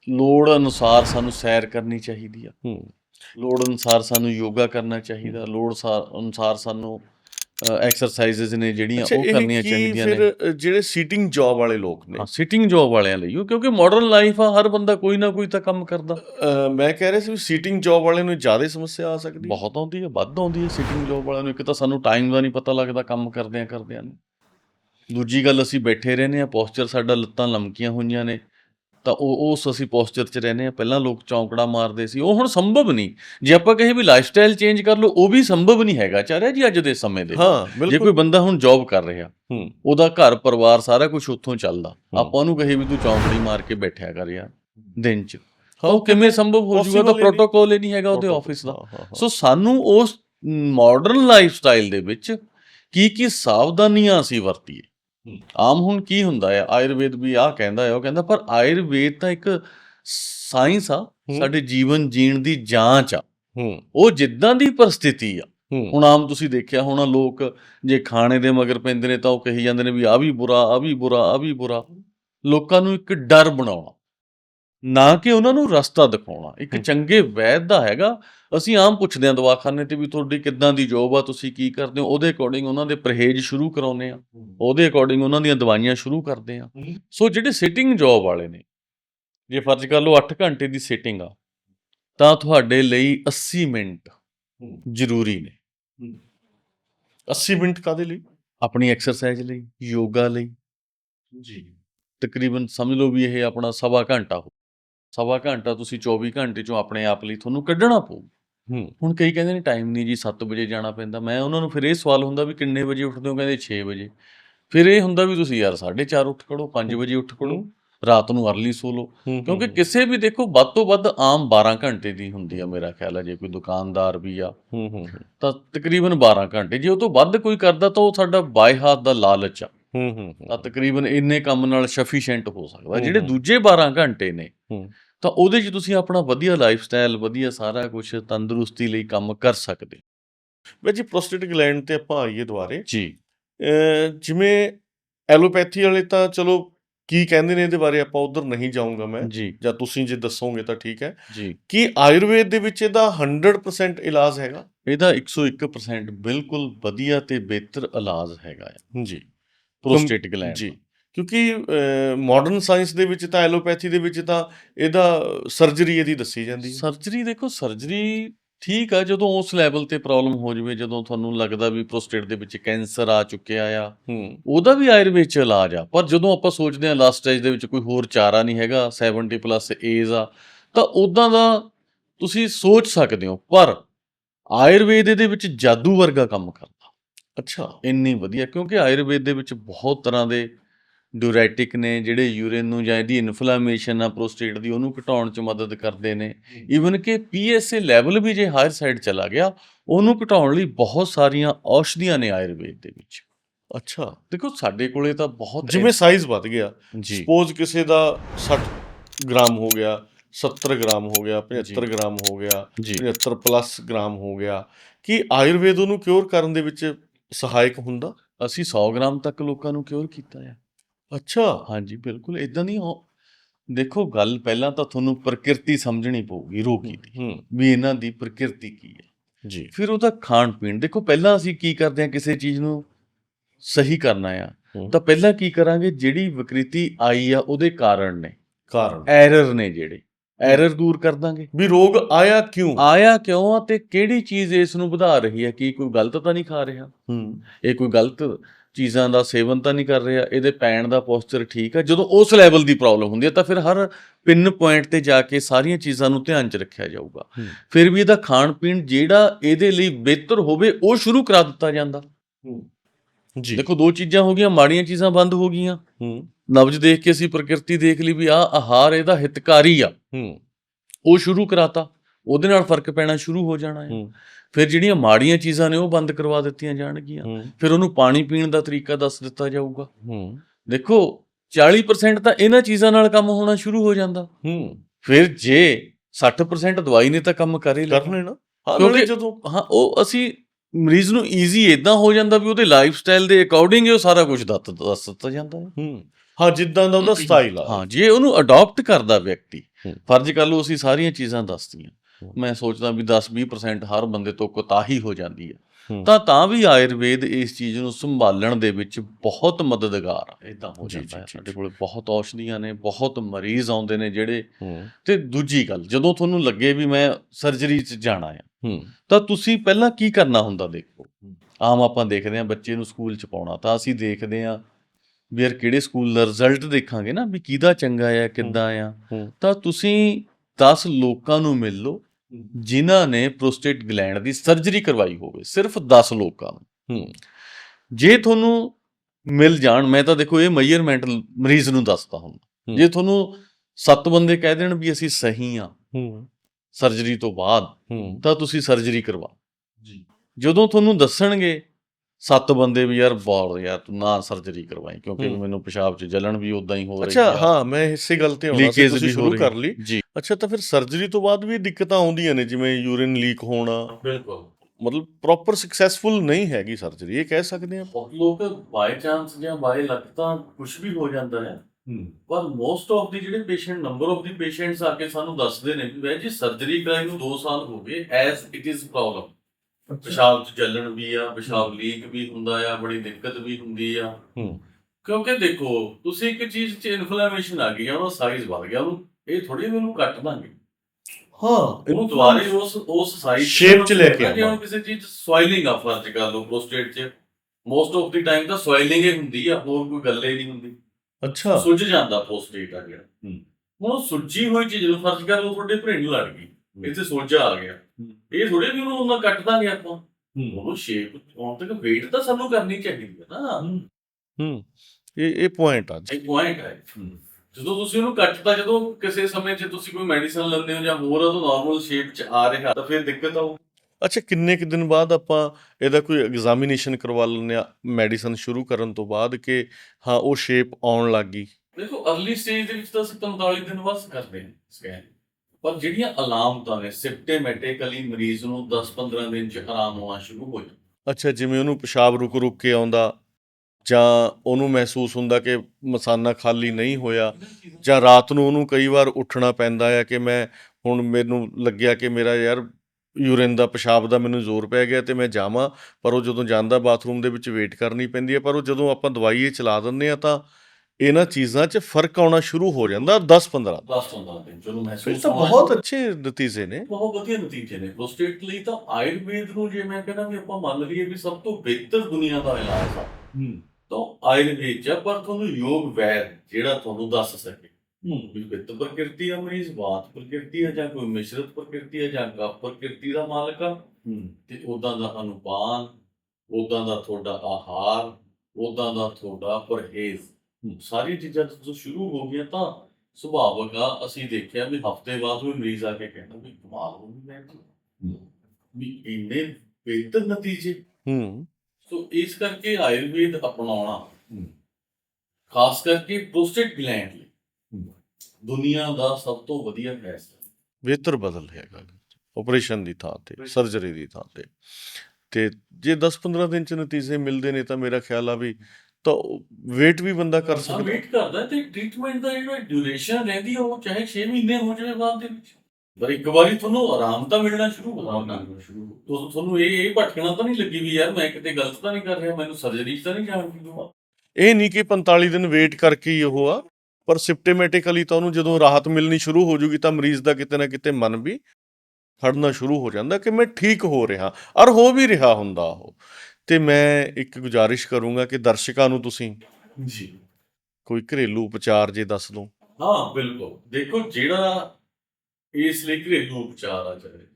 ਲੋੜ ਅਨੁਸਾਰ ਸਾਨੂੰ ਸੈਰ ਕਰਨੀ ਚਾਹੀਦੀ ਆ। ਲੋੜ ਅਨੁਸਾਰ ਸਾਨੂੰ ਯੋਗਾ ਕਰਨਾ ਚਾਹੀਦਾ। ਲੋੜ ਅਨੁਸਾਰ ਸਾਨੂੰ ਐਕਸਰਸਾਈਜ਼ਸ ਨੇ ਜਿਹੜੀਆਂ ਉਹ ਕਰਨੀਆਂ ਚਾਹੀਦੀਆਂ ਨੇ। ਫਿਰ ਜਿਹੜੇ ਸੀਟਿੰਗ ਜੌਬ ਵਾਲੇ ਲੋਕ ਨੇ? ਹਾਂ ਸਿਟਿੰਗ ਜੌਬ ਵਾਲਿਆਂ ਲਈ ਉਹ ਕਿਉਂਕਿ ਮਾਡਰਨ ਲਾਈਫ ਆ ਹਰ ਬੰਦਾ ਕੋਈ ਨਾ ਕੋਈ ਤਾਂ ਕੰਮ ਕਰਦਾ। ਮੈਂ ਕਹਿ ਰਿਹਾ ਸੀ ਵੀ ਸੀਟਿੰਗ ਜੌਬ ਵਾਲਿਆਂ ਨੂੰ ਜ਼ਿਆਦਾ ਸਮੱਸਿਆ ਆ ਸਕਦੀ ਬਹੁਤ ਆਉਂਦੀ ਹੈ ਵੱਧ ਆਉਂਦੀ ਹੈ ਸਿਟਿੰਗ ਜੌਬ ਵਾਲਿਆਂ ਨੂੰ। ਇੱਕ ਤਾਂ ਸਾਨੂੰ ਟਾਈਮ ਦਾ ਨਹੀਂ ਪਤਾ ਲੱਗਦਾ ਕੰਮ ਕਰਦਿਆਂ ਕਰਦਿਆਂ ਨੂੰ। ਦੂਜੀ ਗੱਲ ਅਸੀਂ ਬੈਠੇ ਰਹਿੰਦੇ ਆ ਪੋਸਚਰ ਸਾਡਾ ਲੱਤਾਂ ਲਮਕੀਆਂ ਹੋਈਆਂ ਨੇ। ਤਾਂ ਉਹ ਉਸ ਅਸੀਂ ਪੋਸਚਰ 'ਚ ਰਹਿੰਦੇ ਆ ਪਹਿਲਾਂ ਲੋਕ ਚੌਂਕੜਾ ਮਾਰਦੇ ਸੀ। ਉਹ ਹੁਣ ਸੰਭਵ ਨਹੀਂ। ਜੇ ਆਪਾਂ ਕਹੇ ਵੀ ਲਾਈਫ ਸਟਾਈਲ ਚੇਂਜ ਕਰ ਲਓ ਉਹ ਵੀ ਸੰਭਵ ਨਹੀਂ ਹੈਗਾ ਚਾਰਿਆ ਜੀ ਅੱਜ ਦੇ ਸਮੇਂ ਦੇ। ਜੇ ਕੋਈ ਬੰਦਾ ਹੁਣ ਜੌਬ ਕਰ ਰਿਹਾ ਹੂੰ। ਉਹਦਾ ਘਰ ਪਰਿਵਾਰ ਸਾਰਾ ਕੁਝ ਉੱਥੋਂ ਚੱਲਦਾ। ਆਪਾਂ ਉਹਨੂੰ ਕਹੇ ਵੀ ਤੂੰ ਚੌਂਕੜੀ ਮਾਰ ਕੇ ਬੈਠਿਆ ਕਰ ਯਾਰ ਦਿਨ 'ਚ। ਉਹ ਕਿਵੇਂ ਸੰਭਵ ਹੋ possible ਤਾਂ। ਪ੍ਰੋਟੋਕੋਲ ਹੀ ਨਹੀਂ। ਹੈਗਾ ਉਹਦੇ ਆਫਿਸ ਦਾ। ਸੋ ਸਾਨੂੰ ਉਸ ਮਾਡਰਨ ਲਾਈਫ ਸਟਾਈਲ ਦੇ ਵਿੱਚ ਕੀ ਕੀ ਸਾਵਧਾਨੀਆਂ ਅਸੀਂ ਵਰਤੀਏ। ਆਮ ਹੁਣ ਕੀ ਹੁੰਦਾ ਹੈ? ਆਯੁਰਵੇਦ ਵੀ ਆਹ ਕਹਿੰਦਾ ਹੈ ਉਹ ਕਹਿੰਦਾ ਪਰ ਆਯੁਰਵੇਦ ਤਾਂ ਇੱਕ ਸਾਇੰਸ ਆ। ਸਾਡੇ ਜੀਵਨ ਜੀਣ ਦੀ ਜਾਂਚ ਆ। ਉਹ ਜਿੱਦਾਂ ਦੀ ਪਰਿਸਥਿਤੀ ਆ। ਹੁਣ ਆਮ ਤੁਸੀਂ ਦੇਖਿਆ ਹੋਣਾ ਲੋਕ ਜੇ ਖਾਣੇ ਦੇ ਮਗਰ ਪੈਂਦੇ ਨੇ ਤਾਂ ਉਹ ਕਹੀ ਜਾਂਦੇ ਨੇ ਵੀ ਆ ਵੀ ਬੁਰਾ ਆ ਵੀ ਬੁਰਾ ਆ ਵੀ ਬੁਰਾ। ਲੋਕਾਂ ਨੂੰ ਇੱਕ ਡਰ ਬਣਾਉਣਾ। ਨਾ ਕਿ ਉਹਨਾਂ ਨੂੰ ਰਸਤਾ ਦਿਖਾਉਣਾ। ਇੱਕ। ਚੰਗੇ ਵੈਦ ਦਾ ਹੈਗਾ। ਅਸੀਂ ਆਮ ਪੁੱਛਦੇ ਹਾਂ ਦਵਾਖਾਨੇ ਤੇ ਵੀ ਤੁਹਾਡੀ ਕਿੱਦਾਂ ਦੀ ਜੋਬ ਆ ਤੁਸੀਂ ਕੀ ਕਰਦੇ ਹੋ? ਉਹਦੇ ਅਕੋਰਡਿੰਗ ਉਹਨਾਂ ਦੇ ਪਰਹੇਜ਼ ਸ਼ੁਰੂ ਕਰਾਉਂਦੇ ਆ ਉਹਦੇ ਅਕੋਰਡਿੰਗ ਉਹਨਾਂ ਦੀਆਂ ਦਵਾਈਆਂ ਸ਼ੁਰੂ ਕਰਦੇ ਆ। ਸੋ ਜਿਹੜੇ ਸਿਟਿੰਗ ਜੌਬ ਵਾਲੇ ਨੇ ਜੇ ਫਰਜ਼ ਕਰ ਲਓ 8 ਘੰਟੇ ਦੀ ਸਿਟਿੰਗ ਆ ਤਾਂ ਤੁਹਾਡੇ ਲਈ 80 ਮਿੰਟ। ਜ਼ਰੂਰੀ ਨੇ। 80 ਮਿੰਟ ਕਾਦੇ ਲਈ? ਆਪਣੀ ਐਕਸਰਸਾਈਜ਼ ਲਈ ਯੋਗਾ ਲਈ। ਜੀ। ਤਕਰੀਬਨ ਸਮਝ ਲਓ ਵੀ ਇਹ ਆਪਣਾ ਸਵਾ ਘੰਟਾ ਹੋ ਸਵਾ ਘੰਟਾ ਤੁਸੀਂ 24 ਘੰਟੇ ਚੋਂ ਆਪਣੇ ਆਪ ਲਈ ਤੁਹਾਨੂੰ ਕੱਢਣਾ ਪਊ। ਹੂੰ। ਹੁਣ ਕਈ ਕਹਿੰਦੇ ਨੇ ਟਾਈਮ ਨਹੀਂ ਜੀ 7 ਵਜੇ ਜਾਣਾ ਪੈਂਦਾ। ਮੈਂ ਉਹਨਾਂ ਨੂੰ ਫਿਰ ਇਹ ਸਵਾਲ ਹੁੰਦਾ ਵੀ ਕਿੰਨੇ ਵਜੇ ਉੱਠਦੇ ਹੋ? ਕਹਿੰਦੇ 6 ਵਜੇ। ਫਿਰ ਇਹ ਹੁੰਦਾ ਵੀ ਤੁਸੀਂ ਯਾਰ 4:30 ਉੱਠ ਖੜੋ 5 ਵਜੇ ਉੱਠ ਖੜੋ ਰਾਤ ਨੂੰ ਅਰਲੀ ਸੋ ਲਓ। ਕਿਉਂਕਿ ਕਿਸੇ ਵੀ ਦੇਖੋ ਵੱਧ ਤੋਂ ਵੱਧ ਆਮ 12 ਘੰਟੇ ਦੀ ਹੁੰਦੀ ਆ ਮੇਰਾ ਖਿਆਲ ਹੈ ਜੇ ਕੋਈ ਦੁਕਾਨਦਾਰ ਵੀ ਆ। ਤਾਂ ਤਕਰੀਬਨ 12 ਘੰਟੇ। ਜੇ ਉਹ ਤੋਂ ਵੱਧ ਕੋਈ ਕਰਦਾ ਤਾਂ ਉਹ ਸਾਡਾ ਬਾਈ ਹਾਥ ਦਾ ਲਾਲਚ ਆ। ਤਾਂ ਤਕਰੀਬਨ ਇੰਨੇ ਕੰਮ ਨਾਲ ਸਫੀਸ਼ੀਐਂਟ ਹੋ ਸਕਦਾ। ਜਿਹੜੇ। ਦੂਜੇ 12 ਘੰਟੇ ਨੇ। ਤਾਂ ਉਹਦੇ 'ਚ ਤੁਸੀਂ ਆਪਣਾ ਵਧੀਆ ਲਾਈਫ ਸਟਾਈਲ ਵਧੀਆ ਸਾਰਾ ਕੁਝ ਤੰਦਰੁਸਤੀ ਲਈ ਕੰਮ ਕਰ ਸਕਦੇ ਵੈਸੇ ਪ੍ਰੋਸਟੇਟ ਗਲੈਂਡ ਤੇ ਆਪਾਂ ਆਈਏ ਦੁਬਾਰੇ। ਜੀ। ਜਿਵੇਂ ਐਲੋਪੈਥੀ ਵਾਲੇ ਤਾਂ ਚਲੋ ਕੀ ਕਹਿੰਦੇ ਨੇ ਇਹਦੇ ਬਾਰੇ ਆਪਾਂ ਉਧਰ ਨਹੀਂ ਜਾਊਂਗਾ ਮੈਂ। ਜੀ। ਤੁਸੀਂ ਜੇ ਦੱਸੋਗੇ ਤਾਂ ਠੀਕ ਹੈ। ਜੀ। ਕਿ ਆਯੁਰਵੇਦ ਦੇ ਵਿੱਚ ਇਹਦਾ 100% ਇਲਾਜ ਹੈਗਾ? ਇਹਦਾ 101% ਬਿਲਕੁਲ ਵਧੀਆ ਤੇ ਬਿਹਤਰ ਇਲਾਜ ਹੈਗਾ ਜੀ। ਪ੍ਰੋਸਟੇਟ ਗਲੈਂਡ ਜੀ। ਕਿਉਂਕਿ ਮਾਡਰਨ ਸਾਇੰਸ ਦੇ ਵਿੱਚ ਤਾਂ ਐਲੋਪੈਥੀ ਦੇ ਵਿੱਚ ਤਾਂ ਇਹਦਾ ਸਰਜਰੀ ਇਹਦੀ ਦੱਸੀ ਜਾਂਦੀ ਹੈ। ਸਰਜਰੀ ਦੇਖੋ ਸਰਜਰੀ ਠੀਕ ਆ ਜਦੋਂ ਉਸ ਲੈਵਲ ਤੇ ਪ੍ਰੋਬਲਮ ਹੋ ਜਾਵੇ ਜਦੋਂ ਤੁਹਾਨੂੰ ਲੱਗਦਾ ਵੀ ਪ੍ਰੋਸਟੇਟ ਦੇ ਵਿੱਚ ਕੈਂਸਰ ਆ ਚੁੱਕਿਆ ਆ ਹੂੰ। ਉਹਦਾ ਵੀ ਆਯੁਰਵੇਦ ਚ ਇਲਾਜ ਆ। ਪਰ ਜਦੋਂ ਆਪਾਂ ਸੋਚਦੇ ਹਾਂ ਲਾਸਟ ਸਟੇਜ ਦੇ ਵਿੱਚ ਕੋਈ ਹੋਰ ਚਾਰਾ ਨਹੀਂ ਹੈਗਾ 70 ਪਲੱਸ ਏਜ ਆ ਤਾਂ ਉਦਾਂ ਦਾ ਤੁਸੀਂ ਸੋਚ ਸਕਦੇ ਹੋ ਪਰ ਆਯੁਰਵੇਦ ਇਹਦੇ ਵਿੱਚ ਜਾਦੂ ਵਰਗਾ ਕੰਮ ਕਰਦਾ। ਅੱਛਾ। ਇੰਨੀ ਵਧੀਆ ਕਿਉਂਕਿ ਆਯੁਰਵੇਦ ਦੇ ਵਿੱਚ ਬਹੁਤ ਤਰ੍ਹਾਂ ਦੇ ਡਿਊਰੈਟਿਕ ਨੇ ਜਿਹੜੇ ਯੂਰਿਨ ਨੂੰ ਜਾਂ ਇਹਦੀ ਇਨਫਲੇਮੇਸ਼ਨ ਆ ਪ੍ਰੋਸਟੇਟ ਦੀ ਉਹਨੂੰ ਘਟਾਉਣ 'ਚ ਮਦਦ ਕਰਦੇ ਨੇ। ਈਵਨ ਕਿ ਪੀਐਸਏ ਲੈਵਲ ਵੀ ਜੇ ਹਾਇਰ ਸਾਈਡ ਚਲਾ ਗਿਆ ਉਹਨੂੰ ਘਟਾਉਣ ਲਈ ਬਹੁਤ ਸਾਰੀਆਂ ਔਸ਼ਧੀਆਂ ਨੇ ਆਯੁਰਵੇਦ ਦੇ ਵਿੱਚ। ਅੱਛਾ। ਦੇਖੋ ਸਾਡੇ ਕੋਲੇ ਤਾਂ ਬਹੁਤ ਜਿਵੇਂ ਸਾਈਜ਼ ਵੱਧ ਗਿਆ। ਜੀ। ਸਪੋਜ਼ ਕਿਸੇ ਦਾ 60 ਗ੍ਰਾਮ ਹੋ ਗਿਆ 70 ਗ੍ਰਾਮ ਹੋ ਗਿਆ 75 ਜੀ। ਗ੍ਰਾਮ ਹੋ ਗਿਆ ਜੀ। 75 ਪਲੱਸ ਗ੍ਰਾਮ ਹੋ ਗਿਆ ਕਿ ਆਯੁਰਵੇਦ ਉਹਨੂੰ ਕਿਉਰ ਕਰਨ ਦੇ ਵਿੱਚ ਸਹਾਇਕ ਹੁੰਦਾ? ਅਸੀਂ 100 ਗ੍ਰਾਮ ਤੱਕ ਲੋਕਾਂ ਨੂੰ ਕਿਉਰ ਕੀਤਾ ਹੈ ਅੱਛਾ। ਹਾਂਜੀ ਬਿਲਕੁਲ। ਇਦਾਂ ਨਹੀਂ ਹੋ ਦੇਖੋ ਗੱਲ ਪਹਿਲਾਂ ਤਾਂ ਤੁਹਾਨੂੰ ਪ੍ਰਕਿਰਤੀ ਸਮਝਣੀ ਪਊਗੀ ਰੋਗੀ ਦੀ ਵੀ ਇਹਨਾਂ ਦੀ ਪ੍ਰਕਿਰਤੀ ਕੀ ਹੈ। ਜੀ। ਫਿਰ ਉਹਦਾ ਖਾਣ ਪੀਣ ਦੇਖੋ ਪਹਿਲਾਂ ਅਸੀਂ ਕੀ ਕਰਦੇ ਹਾਂ ਕਿਸੇ ਚੀਜ਼ ਨੂੰ ਸਹੀ ਕਰਨਾ ਆ। ਤਾਂ ਪਹਿਲਾਂ ਕੀ ਕਰਾਂਗੇ ਜਿਹੜੀ ਵਿਕ੍ਰਿਤੀ ਆਈ ਆ ਉਹਦੇ ਕਾਰਨ ਨੇ। ਕਾਰਨ। ਐਰਰ ਨੇ ਜਿਹੜੇ। ਐਰਰ ਦੂਰ ਕਰ ਦਾਂਗੇ। ਵੀ ਰੋਗ ਆਇਆ ਕਿਉਂ? ਆਇਆ ਕਿਉਂ ਆ ਤੇ ਕਿਹੜੀ ਚੀਜ਼ ਇਸ ਨੂੰ ਵਧਾ ਰਹੀ ਹੈ? ਕੀ ਕੋਈ ਗਲਤ ਤਾਂ ਨਹੀਂ ਖਾ ਰਿਹਾ? ਹੂੰ। ਇਹ ਕੋਈ ਗਲਤ ਚੀਜ਼ਾਂ ਦਾ ਸੇਵਨ ਤਾਂ ਨਹੀਂ ਕਰ ਰਿਹਾ ਇਹਦੇ ਪੈਣ ਦਾ ਪੋਸਚਰ ਠੀਕ ਹੈ ਜਦੋਂ ਉਸ ਲੈਵਲ ਦੀ ਪ੍ਰੋਬਲਮ ਹੁੰਦੀ ਹੈ ਤਾਂ ਫਿਰ ਹਰ ਪਿੰਨ ਪੁਆਇੰਟ ਤੇ ਜਾ ਕੇ ਸਾਰੀਆਂ ਚੀਜ਼ਾਂ ਨੂੰ ਧਿਆਨ 'ਚ ਰੱਖਿਆ ਜਾਊਗਾ। ਫਿਰ ਵੀ ਇਹਦਾ ਖਾਣ ਪੀਣ ਜਿਹੜਾ ਇਹਦੇ ਲਈ ਬਿਹਤਰ ਹੋਵੇ ਉਹ ਸ਼ੁਰੂ ਕਰਾ ਦਿੱਤਾ ਜਾਂਦਾ। ਜੀ। ਦੇਖੋ ਦੋ ਚੀਜ਼ਾਂ ਹੋ ਗਈਆਂ ਮਾੜੀਆਂ ਚੀਜ਼ਾਂ ਬੰਦ ਹੋ ਗਈਆਂ। ਹੂੰ। ਨਬਜ ਦੇਖ ਕੇ ਅਸੀਂ ਪ੍ਰਕਿਰਤੀ ਦੇਖ ਲਈ ਵੀ ਆ ਆਹਾਰ ਇਹਦਾ ਹਿਤਕਾਰੀ ਆ। ਹੂੰ। ਉਹ ਸ਼ੁਰੂ ਕਰਾਤਾ ਉਹਦੇ ਨਾਲ ਫ਼ਰਕ ਪੈਣਾ ਸ਼ੁਰੂ ਹੋ ਜਾਣਾ ਹੂੰ। ਫਿਰ ਜਿਹੜੀਆਂ ਮਾੜੀਆਂ ਚੀਜ਼ਾਂ ਨੇ ਉਹ ਬੰਦ ਕਰਵਾ ਦਿੱਤੀਆਂ ਜਾਣਗੀਆਂ। ਫਿਰ ਉਹਨੂੰ ਪਾਣੀ ਪੀਣ ਦਾ ਤਰੀਕਾ ਦੱਸ ਦਿੱਤਾ ਜਾਊਗਾ। ਹੂੰ। ਦੇਖੋ 40% ਤਾਂ ਇਹਨਾਂ ਚੀਜ਼ਾਂ ਨਾਲ ਕੰਮ ਹੋਣਾ ਸ਼ੁਰੂ ਹੋ ਜਾਂਦਾ। ਹੂੰ। ਫਿਰ ਜੇ 60% ਦਵਾਈ ਨੇ ਤਾਂ ਕੰਮ ਕਰ ਹੀ ਕਰਨੇ ਨਾ। ਕਿਉਂਕਿ- ਜਦੋਂ ਹਾਂ ਉਹ ਅਸੀਂ ਮਰੀਜ਼ ਨੂੰ ਈਜ਼ੀ ਇਦਾਂ ਹੋ ਜਾਂਦਾ ਵੀ ਉਹਦੇ ਲਾਈਫ ਸਟਾਈਲ ਦੇ ਅਕੋਰਡਿੰਗ ਉਹ ਸਾਰਾ ਕੁਝ ਦੱਸ ਦੱਸ ਦਿੱਤਾ ਜਾਂਦਾ ਹੈ। ਹੂੰ। ਹਾਂ ਜਿੱਦਾਂ ਦਾ ਉਹਦਾ ਸਟਾਈਲ ਆ। ਹਾਂ ਜੇ ਉਹਨੂੰ ਅਡਾਪਟ ਕਰਦਾ ਵਿਅਕਤੀ। ਫਰਜ਼ ਕਰ ਲਓ ਅਸੀਂ ਸਾਰੀਆਂ ਚੀਜ਼ਾਂ ਦੱਸਤੀਆਂ। ਮੈਂ ਸੋਚਦਾ ਵੀ 10-20% ਹਰ ਬੰਦੇ ਤੋਂ ਕੋਤਾਹੀ ਹੋ ਜਾਂਦੀ ਹੈ। ਤਾਂ ਤਾਂ ਵੀ ਆਯੁਰਵੇਦ ਇਸ ਚੀਜ਼ ਨੂੰ ਸੰਭਾਲਣ ਦੇ ਵਿੱਚ ਬਹੁਤ ਮਦਦਗਾਰ ਆ। ਇਦਾਂ ਹੋ ਜਾਂਦਾ ਹੈ ਸਾਡੇ ਕੋਲ ਬਹੁਤ ਔਸ਼ਧੀਆਂ ਨੇ ਬਹੁਤ ਮਰੀਜ਼ ਆਉਂਦੇ ਨੇ ਜਿਹੜੇ ਤੇ ਦੂਜੀ ਗੱਲ ਜਦੋਂ ਤੁਹਾਨੂੰ ਲੱਗੇ ਵੀ ਮੈਂ ਸਰਜਰੀ 'ਚ ਜਾਣਾ ਆ ਹੂੰ। ਤਾਂ ਤੁਸੀਂ ਪਹਿਲਾਂ ਕੀ ਕਰਨਾ ਹੁੰਦਾ ਦੇਖੋ। ਆਮ ਆਪਾਂ ਦੇਖਦੇ ਹਾਂ ਬੱਚੇ ਨੂੰ ਸਕੂਲ 'ਚ ਪਾਉਣਾ ਤਾਂ ਅਸੀਂ ਦੇਖਦੇ ਹਾਂ ਵੀ ਯਾਰ ਕਿਹੜੇ ਸਕੂਲ ਦਾ ਰਿਜ਼ਲਟ ਦੇਖਾਂਗੇ ਨਾ ਵੀ ਕਿਹਦਾ ਚੰਗਾ ਆ ਕਿੱਦਾਂ ਆ। ਤਾਂ ਤੁਸੀਂ 10 ਲੋਕਾਂ ਨੂੰ ਮਿਲ ਲਓ ਜਿਨ੍ਹਾਂ ਨੇ ਪ੍ਰੋਸਟੇਟ ਗਲੈਂਡ ਦੀ ਸਰਜਰੀ ਕਰਵਾਈ ਹੋਵੇ ਸਿਰਫ 10 ਲੋਕਾਂ ਨੂੰ। ਜੇ ਤੁਹਾਨੂੰ ਮਿਲ ਜਾਣ ਮੈਂ ਤਾਂ ਦੇਖੋ ਇਹ ਮੈਜ਼ਰਮੈਂਟ ਮਰੀਜ਼ ਨੂੰ ਦੱਸਦਾ ਹੁੰਦਾ। ਹੂੰ। ਜੇ ਤੁਹਾਨੂੰ 7 ਬੰਦੇ ਕਹਿ ਦੇਣ ਵੀ ਅਸੀਂ ਸਹੀ ਆ ਹੂੰ। ਸਰਜਰੀ ਤੋਂ ਬਾਅਦ ਤਾਂ ਤੁਸੀਂ ਸਰਜਰੀ ਕਰਵਾ। ਜੀ। ਜਦੋਂ ਤੁਹਾਨੂੰ ਦੱਸਣਗੇ ਸੱਤ ਬੰਦੇ ਵੀ ਯਾਰ ਬਾੜ ਯਾਰ ਤੂੰ ਨਾ ਸਰਜਰੀ ਕਰਵਾਈ ਕਿਉਂਕਿ ਹੂੰ। ਮੈਨੂੰ ਪਿਸ਼ਾਬ 'ਚ ਜਲਣ ਵੀ ਉਦਾਂ ਹੀ ਹੋ ਰਹੀ ਅੱਛਾ ਆ। ਹਾਂ ਮੈਂ ਇਸੇ ਗੱਲ ਤੇ ਆਉਣਾ ਸੀ ਤੁਸੀਂ ਹੋ ਸ਼ੁਰੂ ਕਰ ਲਈ। ਜੀ। ਅੱਛਾ ਤਾਂ ਫਿਰ ਸਰਜਰੀ ਤੋਂ ਬਾਅਦ ਵੀ ਦਿੱਕਤਾਂ ਆਉਂਦੀਆਂ ਨੇ ਜਿਵੇਂ ਯੂਰਿਨ ਲੀਕ ਹੋਣਾ। ਬਿਲਕੁਲ। ਮਤਲਬ ਪ੍ਰੋਪਰ ਸਕਸੈਸਫੁਲ ਨਹੀਂ ਹੈਗੀ ਸਰਜਰੀ ਇਹ ਕਹਿ ਸਕਦੇ ਆ ਬਹੁਤ ਲੋਕ ਬਾਈ ਚਾਂਸ ਜਾਂ ਬਾਈ ਲੱਕ ਤਾਂ ਕੁਝ ਵੀ ਹੋ ਜਾਂਦਾ ਹੈ। ਪਰ ਮੋਸਟ ਆਫ ਦੀ ਜਿਹੜੇ patient number of the patients ਆ ਕੇ ਸਾਨੂੰ ਦੱਸਦੇ ਨੇ ਵੀ ਵੈ ਜੀ ਸਰਜਰੀ ਕਰਾਈ ਨੂੰ 2 ਸਾਲ ਹੋ ਗਏ ਐਸ ਇਟ ਇਜ਼ ਪ੍ਰੋਬਲਮ ਪਿਸ਼ਾਬ ਚ ਜਲਣ ਵੀ ਆ ਪਿਸ਼ਾਬ ਲੀਕ ਵੀ ਹੁੰਦਾ ਆ ਬੜੀ ਦਿੱਕਤ ਵੀ ਹੁੰਦੀ ਆ। ਹੂੰ। ਕਿਉਂਕਿ ਦੇਖੋ ਤੁਸੀਂ ਇੱਕ ਚੀਜ਼ 'ਚ ਇਨਫਲੇਮੇਸ਼ਨ ਆ ਗਈ ਆ ਉਹਦਾ ਸਾਈਜ਼ ਵੱਧ ਗਿਆ ਉਹਨੂੰ ਇਹ ਥੋੜੀ ਮੈਨੂੰ ਕੱਟ ਦਾਂਗੇ। ਹਾਂ ਉਹਨੂੰ ਦੁਬਾਰੇ ਉਸ ਉਸ ਸਾਈਜ਼ Shape 'ਚ ਲੈ ਕੇ ਜਿਵੇਂ ਆਉਣਾ। ਕਿਸੇ ਚੀਜ਼ ਸਵਾਈਲਿੰਗ ਆ ਫਰਜ਼ ਕਰ ਲਓ ਪ੍ਰੋਸਟੇਟ 'ਚ ਮੋਸਟ ਆਫ ਦੀ ਟਾਈਮ ਤਾਂ ਸਵਾਈਲਿੰਗ ਹੀ ਹੁੰਦੀ ਆ ਹੋਰ ਕੋਈ ਗੱਲ ਹੀ ਨਹੀਂ ਹੁੰਦੀ। ਅੱਛਾ। ਸੁੱਜ ਜਾਂਦਾ ਪ੍ਰੋਸਟੇਟ ਆ ਗਿਆ ਹੂੰ। ਹੁਣ ਉਹ ਸੁੱਜੀ ਹੋਈ ਚੀਜ਼ ਨੂੰ ਫਰਜ਼ ਕਰ ਲਓ ਤੁਹਾਡੇ ਭਰੇਣੀ ਲੜ ਗਈ ਇੱਥੇ ਸੋਜਾ ਆ ਗਿਆ। ਇਹ ਥੋੜੇ ਵੀ ਉਹਨੂੰ ਉਹਨਾਂ ਕੱਟ ਦਾਂਗੇ ਆਪਾਂ। ਉਹਨੂੰ ਸ਼ੇਪ ਆਉਣ ਤੱਕ ਵੇਟ ਤਾਂ ਸਾਨੂੰ ਕਰਨੀ ਚਾਹੀਦੀ ਹੈ ਨਾ। ਹੂੰ। ਇਹ ਇਹ ਪੁਆਇੰਟ ਆ ਇੱਕ ਪੁਆਇੰਟ ਹੈ। ਜਦੋਂ ਤੁਸੀਂ ਉਹਨੂੰ ਕੱਟਦਾ ਜਦੋਂ ਕਿਸੇ ਸਮੇਂ 'ਚ ਤੁਸੀਂ ਕੋਈ ਮੈਡੀਸਨ ਲੈਂਦੇ ਹੋ ਜਾਂ ਹੋਰ ਉਹ ਨਾਰਮਲ ਸ਼ੇਪ 'ਚ ਆ ਰਿਹਾ ਤਾਂ ਫਿਰ ਦਿੱਕਤ ਆਊ। ਅੱਛਾ ਕਿੰਨੇ ਕੁ ਦਿਨ ਬਾਅਦ ਆਪਾਂ ਇਹਦਾ ਕੋਈ ਐਗਜ਼ਾਮੀਨੇਸ਼ਨ ਕਰਵਾ ਲੈਂਦੇ ਆ ਮੈਡੀਸਨ ਸ਼ੁਰੂ ਕਰਨ ਤੋਂ ਬਾਅਦ ਕਿ ਹਾਂ ਉਹ ਸ਼ੇਪ ਆਉਣ ਲੱਗ ਗਈ? ਦੇਖੋ ਅਰਲੀ ਸਟੇਜ ਦੇ ਵਿੱਚ ਤਾਂ ਅਸੀਂ 45 ਦਿਨ ਬਾਅਦ ਕਰਦੇ ਹਾਂ ਸਕੈਨ ਪਰ ਜਿਹੜੀਆਂ ਅਲਾਮਤਾਂ ਨੇ ਸਿਪਟੇਮੈਟਿਕਲੀ ਮਰੀਜ਼ ਨੂੰ 10-15 ਦਿਨ 'ਚ ਆਰਾਮ ਹੋਣਾ ਸ਼ੁਰੂ ਹੋ ਜਾਂਦਾ। ਅੱਛਾ, ਜਿਵੇਂ ਉਹਨੂੰ ਪਿਸ਼ਾਬ ਰੁਕ ਰੁਕ ਕੇ ਆਉਂਦਾ, ਜਾਂ ਉਹਨੂੰ ਮਹਿਸੂਸ ਹੁੰਦਾ ਕਿ ਮਸਾਨਾ ਖਾਲੀ ਨਹੀਂ ਹੋਇਆ, ਜਾਂ ਰਾਤ ਨੂੰ ਉਹਨੂੰ ਕਈ ਵਾਰ ਉੱਠਣਾ ਪੈਂਦਾ ਹੈ ਕਿ ਮੈਂ ਹੁਣ ਮੈਨੂੰ ਲੱਗਿਆ ਕਿ ਮੇਰਾ ਯਾਰ ਯੂਰਿਨ ਦਾ ਪਿਸ਼ਾਬ ਦਾ ਮੈਨੂੰ ਜ਼ੋਰ ਪੈ ਗਿਆ ਤੇ ਮੈਂ ਜਾਵਾਂ, ਪਰ ਉਹ ਜਦੋਂ ਜਾਂਦਾ ਬਾਥਰੂਮ ਦੇ ਵਿੱਚ ਵੇਟ ਕਰਨੀ ਪੈਂਦੀ ਹੈ ਪਰ ਉਹ ਜਦੋਂ ਆਪਾਂ ਦਵਾਈ ਇਹ ਚਲਾ ਦਿੰਦੇ ਆ ਤਾਂ ਇਹਨਾਂ ਚੀਜ਼ਾਂ 'ਚ ਫ਼ਰਕ ਆਉਣਾ ਸ਼ੁਰੂ ਹੋ ਜਾਂਦਾ 10-15 10-15 ਦਿਨ ਜਦੋਂ ਫਿਰ ਮਹਿਸੂਸ ਤਾਂ ਹੋਣਾ ਬਹੁਤ ਅੱਛੇ ਨਤੀਜੇ ਨੇ। ਬਹੁਤ ਵਧੀਆ ਨਤੀਜੇ ਨੇ। ਪ੍ਰੋਸਟੇਟ ਲਈ ਤਾਂ ਆਯੁਰਵੇਦ ਨੂੰ ਜੇ ਮੈਂ ਕਹਿੰਦਾ ਵੀ ਆਪਾਂ ਮੰਨ ਲਈਏ ਵੀ ਸਭ ਤੋਂ ਬਿਹਤਰ ਦੁਨੀਆ ਦਾ ਇਲਾਜ ਆ ਤਾਂ ਆਯੁਰਵੇਦ ਆ, ਪਰ ਤੁਹਾਨੂੰ ਯੋਗ ਵੈਦ ਜਿਹੜਾ ਤੁਹਾਨੂੰ ਦੱਸ ਸਕੇ। ਵੀ ਵਿੱਤ ਪ੍ਰਕਿਰਤੀ ਆ ਮਰੀਜ਼ ਬਾਤ ਪ੍ਰਕਿਰਤੀ ਆ ਜਾਂ ਕੋਈ ਮਿਸ਼ਰਤ ਪ੍ਰਕਿਰਤੀ ਆ ਜਾਂ ਕਪ ਪ੍ਰਕਿਰਤੀ ਦਾ ਮਾਲਕ ਆ ਤੇ ਉਦਾਂ ਦਾ ਅਨੁਪਾਨ ਉਦਾਂ ਦਾ ਤੁਹਾਡਾ ਆਹਾਰ ਉਦਾਂ ਦਾ ਤੁਹਾਡਾ ਪਰਹੇਜ਼। ਸਾਰੀਆਂ ਚੀਜ਼ਾਂ ਜਦੋਂ ਸ਼ੁਰੂ ਹੋ ਗਈਆਂ ਤਾਂ ਸੁਭਾਵਕ ਆ ਅਸੀਂ ਦੇਖਿਆ ਵੀ ਹਫ਼ਤੇ ਬਾਅਦ ਵੀ ਮਰੀਜ਼ ਆ ਕੇ ਕਹਿੰਦਾ ਵੀ ਕਮਾਲ ਹੋ ਗਈ ਮੈਂ। ਵੀ। ਇੰਨੇ ਬਿਹਤਰ ਨਤੀਜੇ। ਹੂੰ। ਸੋ ਇਸ ਕਰਕੇ ਆਯੁਰਵੇਦ ਅਪਣਾਉਣਾ ਖਾਸ ਕਰਕੇ ਪ੍ਰੋਸਟੇਟ ਗਲੈਂਡ ਲਈ ਦੁਨੀਆ ਦਾ ਸਭ ਤੋਂ ਵਧੀਆ ਫੈਸਲਾ ਬਿਹਤਰ ਬਦਲ ਹੈਗਾ। ਆਪਰੇਸ਼ਨ ਦੀ ਥਾਂ ਤੇ ਸਰਜਰੀ ਦੀ ਥਾਂ ਤੇ। ਤੇ ਜੇ 10-15 ਦਿਨ ਚ ਨਤੀਜੇ ਮਿਲਦੇ ਨੇ ਤਾਂ ਮੇਰਾ ਖਿਆਲ ਆ ਵੀ ਤਾਂ ਵੇਟ ਵੀ ਬੰਦਾ ਕਰ ਸਕਦਾ। ਵੇਟ ਕਰਦਾ ਤੇ ਟ੍ਰੀਟਮੈਂਟ ਦਾ ਜਿਹੜਾ ਡਿਊਰੇਸ਼ਨ ਰਹਿੰਦੀ ਉਹ ਚਾਹੇ 6 ਮਹੀਨੇ ਹੋ ਜਾਵੇ ਬਾਅਦ ਦੇ ਵਿੱਚ। ਪਰ ਇੱਕ ਵਾਰੀ ਤੁਹਾਨੂੰ ਆਰਾਮ ਤਾਂ ਮਿਲਣਾ ਸ਼ੁਰੂ ਹੋ ਜਾਂਦਾ। ਤੁਹਾਨੂੰ ਤੁਹਾਨੂੰ ਇਹ ਇਹ ਭਟਕਣਾ ਤਾਂ ਨਹੀਂ ਲੱਗੀ ਵੀ ਯਾਰ ਮੈਂ ਕਿਤੇ ਗਲਤ ਤਾਂ ਨਹੀਂ ਕਰ ਰਿਹਾ ਮੈਨੂੰ ਸਰਜਰੀ ਤਾਂ ਨਹੀਂ ਜਾਣ ਦੀ ਲੋੜ ਇਹ ਨਹੀਂ ਕਿ 45 ਦਿਨ ਵੇਟ ਕਰਕੇ ਹੀ ਉਹ ਆ ਪਰ ਸਿਪਟੇਮੈਟਿਕਲੀ ਤਾਂ ਉਹਨੂੰ ਜਦੋਂ ਰਾਹਤ ਮਿਲਣੀ ਸ਼ੁਰੂ ਹੋ ਜੂਗੀ ਤਾਂ ਮਰੀਜ਼ ਦਾ ਕਿਤੇ ਨਾ ਕਿਤੇ ਮਨ ਵੀ ਖੜਨਾ ਸ਼ੁਰੂ ਹੋ ਜਾਂਦਾ ਕਿ ਮੈਂ ਠੀਕ ਹੋ ਰਿਹਾ। ਔਰ ਹੋ ਵੀ ਰਿਹਾ ਹੁੰਦਾ ਉਹ। ਤੇ ਮੈਂ ਇੱਕ ਗੁਜ਼ਾਰਿਸ਼ ਕਰੂੰਗਾ ਕਿ ਦਰਸ਼ਕਾਂ ਨੂੰ ਤੁਸੀਂ ਜੀ। ਕੋਈ ਘਰੇਲੂ ਉਪਚਾਰ ਜੇ ਦੱਸ ਦਿਓ ਹਾਂ ਬਿਲਕੁਲ। ਦੇਖੋ ਜਿਹੜਾ ਇਸ ਲਈ ਘਰੇਲੂ ਉਪਚਾਰ ਆ ਚਾਹੇ।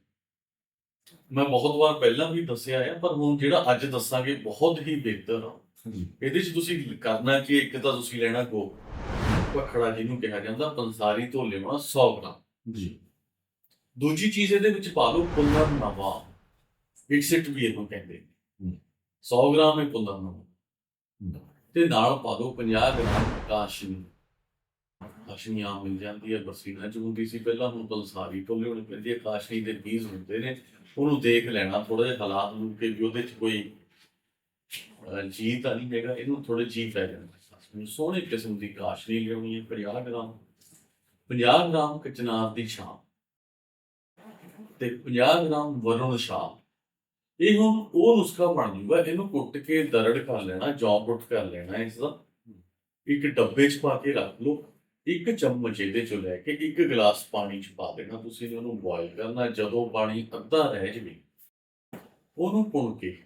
ਮੈਂ ਬਹੁਤ ਵਾਰ ਪਹਿਲਾਂ ਵੀ ਦੱਸਿਆ ਹੈ ਪਰ ਹੁਣ ਜਿਹੜਾ ਅੱਜ ਦੱਸਾਂਗੇ ਬਹੁਤ ਹੀ ਬਿਹਤਰ ਆ। ਇਹਦੇ 'ਚ ਤੁਸੀਂ ਕਰਨਾ ਕਿ ਇੱਕ ਤਾਂ ਤੁਸੀਂ ਲੈਣਾ ਗੋ। ਪਖੜਾ ਜਿਹਨੂੰ ਕਿਹਾ ਜਾਂਦਾ ਪੰਸਾਰੀ ਤੋਂ ਲੈਣਾ 100 ਗ੍ਰਾਮ। ਜੀ। ਦੂਜੀ ਚੀਜ਼ ਇਹਦੇ ਵਿੱਚ ਪਾ ਲਓ ਪੁੰਨਰ ਨਵਾ। ਫਿਕਸਡ ਵੀ ਇਹਨੂੰ ਕਹਿੰਦੇ। ਹੂੰ। 100 ਗ੍ਰਾਮ ਹੈ ਪੁੰਨਰ ਨਵਾ ਤੇ ਨਾਲ ਪਾ ਦਿਓ 50 ਗ੍ਰਾਮ ਕਾਸ਼ਨੀ ਕਾਸ਼ਨੀ ਆਮ ਮਿਲ ਜਾਂਦੀ ਹੈ ਬਰਸੀਨਾ ਚ ਹੁੰਦੀ ਸੀ। ਪਹਿਲਾਂ ਹੁਣ ਤੋਂ ਲਿਆਉਣੀ ਪੈਂਦੀ ਹੈ। ਕਾਸ਼ਨੀ ਦੇ ਬੀਜ ਹੁੰਦੇ ਨੇ। ਉਹਨੂੰ ਦੇਖ ਲੈਣਾ ਥੋੜਾ ਜਿਹਾ ਹਾਲਾਤ ਨੂੰ ਕਿ ਵੀ ਉਹਦੇ ਚ ਕੋਈ ਅਹ, ਜੀ ਤਾਂ ਨਹੀਂ ਹੈਗਾ। ਇਹਨੂੰ ਥੋੜੇ ਜੀ ਪੈ ਜਾਂਦੇ ਮੈਨੂੰ ਸੋਹਣੇ ਕਿਸਮ ਦੀ ਕਾਸ਼ਨੀ ਲਿਆਉਣੀ ਹੈ 50 ਗ੍ਰਾਮ। 50 ਗ੍ਰਾਮ ਕਚਨਾਰ ਦੀ ਛਾਂ। ਤੇ 50 ਗ੍ਰਾਮ ਵਰੁਣ ਸ਼ਾਹ ਇਹ ਹੁਣ ਉਹ ਨੁਸਖਾ ਬਣ ਜੂਗਾ, ਇਹਨੂੰ ਕੁੱਟ ਕੇ ਦਰੜ ਕਰ ਲੈਣਾ ਜੌਂ ਕੁੱਟ ਕਰ ਲੈਣਾ ਇਸ ਦਾ ਇੱਕ ਡੱਬੇ 'ਚ ਪਾ ਕੇ ਰੱਖ ਲਓ, ਇੱਕ ਚਮਚ ਇਹਦੇ 'ਚੋਂ ਲੈ ਕੇ ਇੱਕ ਗਲਾਸ ਪਾਣੀ 'ਚ ਪਾ ਦੇਣਾ ਤੁਸੀਂ, ਉਹਨੂੰ ਬੋਇਲ ਕਰਨਾ, ਜਦੋਂ ਪਾਣੀ ਅੱਧਾ ਰਹਿ ਜਵੇ, ਉਹਨੂੰ ਪੁਣ ਕੇ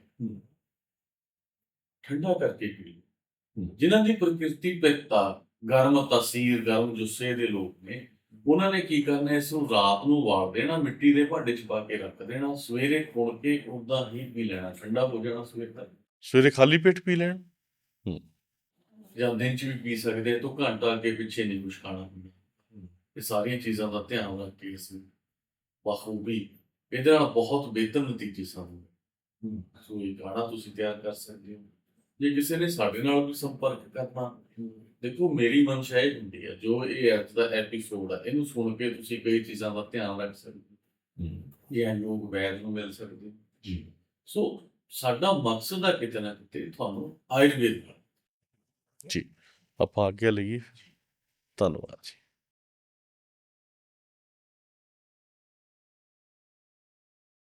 ਠੰਡਾ ਕਰਕੇ ਪੀ ਲਓ। ਜਿਨ੍ਹਾਂ ਦੀ ਪ੍ਰਕਿਰਤੀ ਪਿੱਤਾ, ਗਰਮ ਤਸੀਰ, ਗਰਮ ਜੁੱਸੇ ਦੇ ਲੋਕ ਨੇ ਉਹਨਾਂ ਨੇ ਕੀ ਕਰਨਾ ਇਸ ਨੂੰ ਰਾਤ ਨੂੰ ਵਾਲ ਦੇਣਾ ਮਿੱਟੀ ਦੇ ਭਾਂਡੇ 'ਚ ਪਾ ਕੇ ਰੱਖ ਦੇਣਾ ਸਵੇਰੇ ਪੁਣ ਕੇ ਉਦਾਂ ਹੀ ਪੀ ਲੈਣਾ ਠੰਡਾ ਹੋ ਜਾਣਾ ਸਵੇਰ ਤੱਕ। ਸਵੇਰੇ ਖਾਲੀ ਪੇਟ ਪੀ ਲੈਣ? ਜਾਂ ਦਿਨ 'ਚ ਵੀ ਪੀ ਸਕਦੇ ਤੋਂ ਘੰਟਾ ਅੱਗੇ ਪਿੱਛੇ ਨਹੀਂ ਕੁਛ ਖਾਣਾ ਪੀਣਾ ਇਹ ਸਾਰੀਆਂ ਚੀਜ਼ਾਂ ਦਾ ਧਿਆਨ ਰੱਖ ਕੇ ਅਸੀਂ ਬਖੂਬੀ ਇਹਦੇ ਨਾਲ ਬਹੁਤ ਬਿਹਤਰ ਨਤੀਜੇ ਸਾਨੂੰ ਸੋ ਇਹ ਗਾਣਾ ਤੁਸੀਂ ਤਿਆਰ ਕਰ ਸਕਦੇ ਹੋ। ਜੇ ਕਿਸੇ ਨੇ ਸਾਡੇ ਨਾਲ ਵੀ ਸੰਪਰਕ ਕਰਨਾ ਦੇਖੋ ਮੇਰੀ ਮਨਸ਼ਾ ਇਹ ਹੁੰਦੀ ਹੈ ਜੋ ਇਹ ਅੱਜ ਦਾ ਐਪੀਸੋਡ ਹੈ ਇਹਨੂੰ ਸੁਣ ਕੇ ਤੁਸੀਂ ਕਈ ਚੀਜ਼ਾਂ ਦਾ ਧਿਆਨ ਰੱਖ ਸਕਦੇ ਹੋ। ਇਹ ਯੋਗ ਵੈਦ ਨੂੰ ਮਿਲ ਸਕਦੇ ਹੋ। ਸੋ ਸਾਡਾ ਮਕਸਦ ਆ ਕਿਤੇ ਨਾ ਕਿਤੇ ਤੁਹਾਨੂੰ ਆਯੁਰਵੇਦ ਨਾਲ ਆਪਾਂ ਅੱਗੇ ਲਈਏ। ਧੰਨਵਾਦ ਜੀ।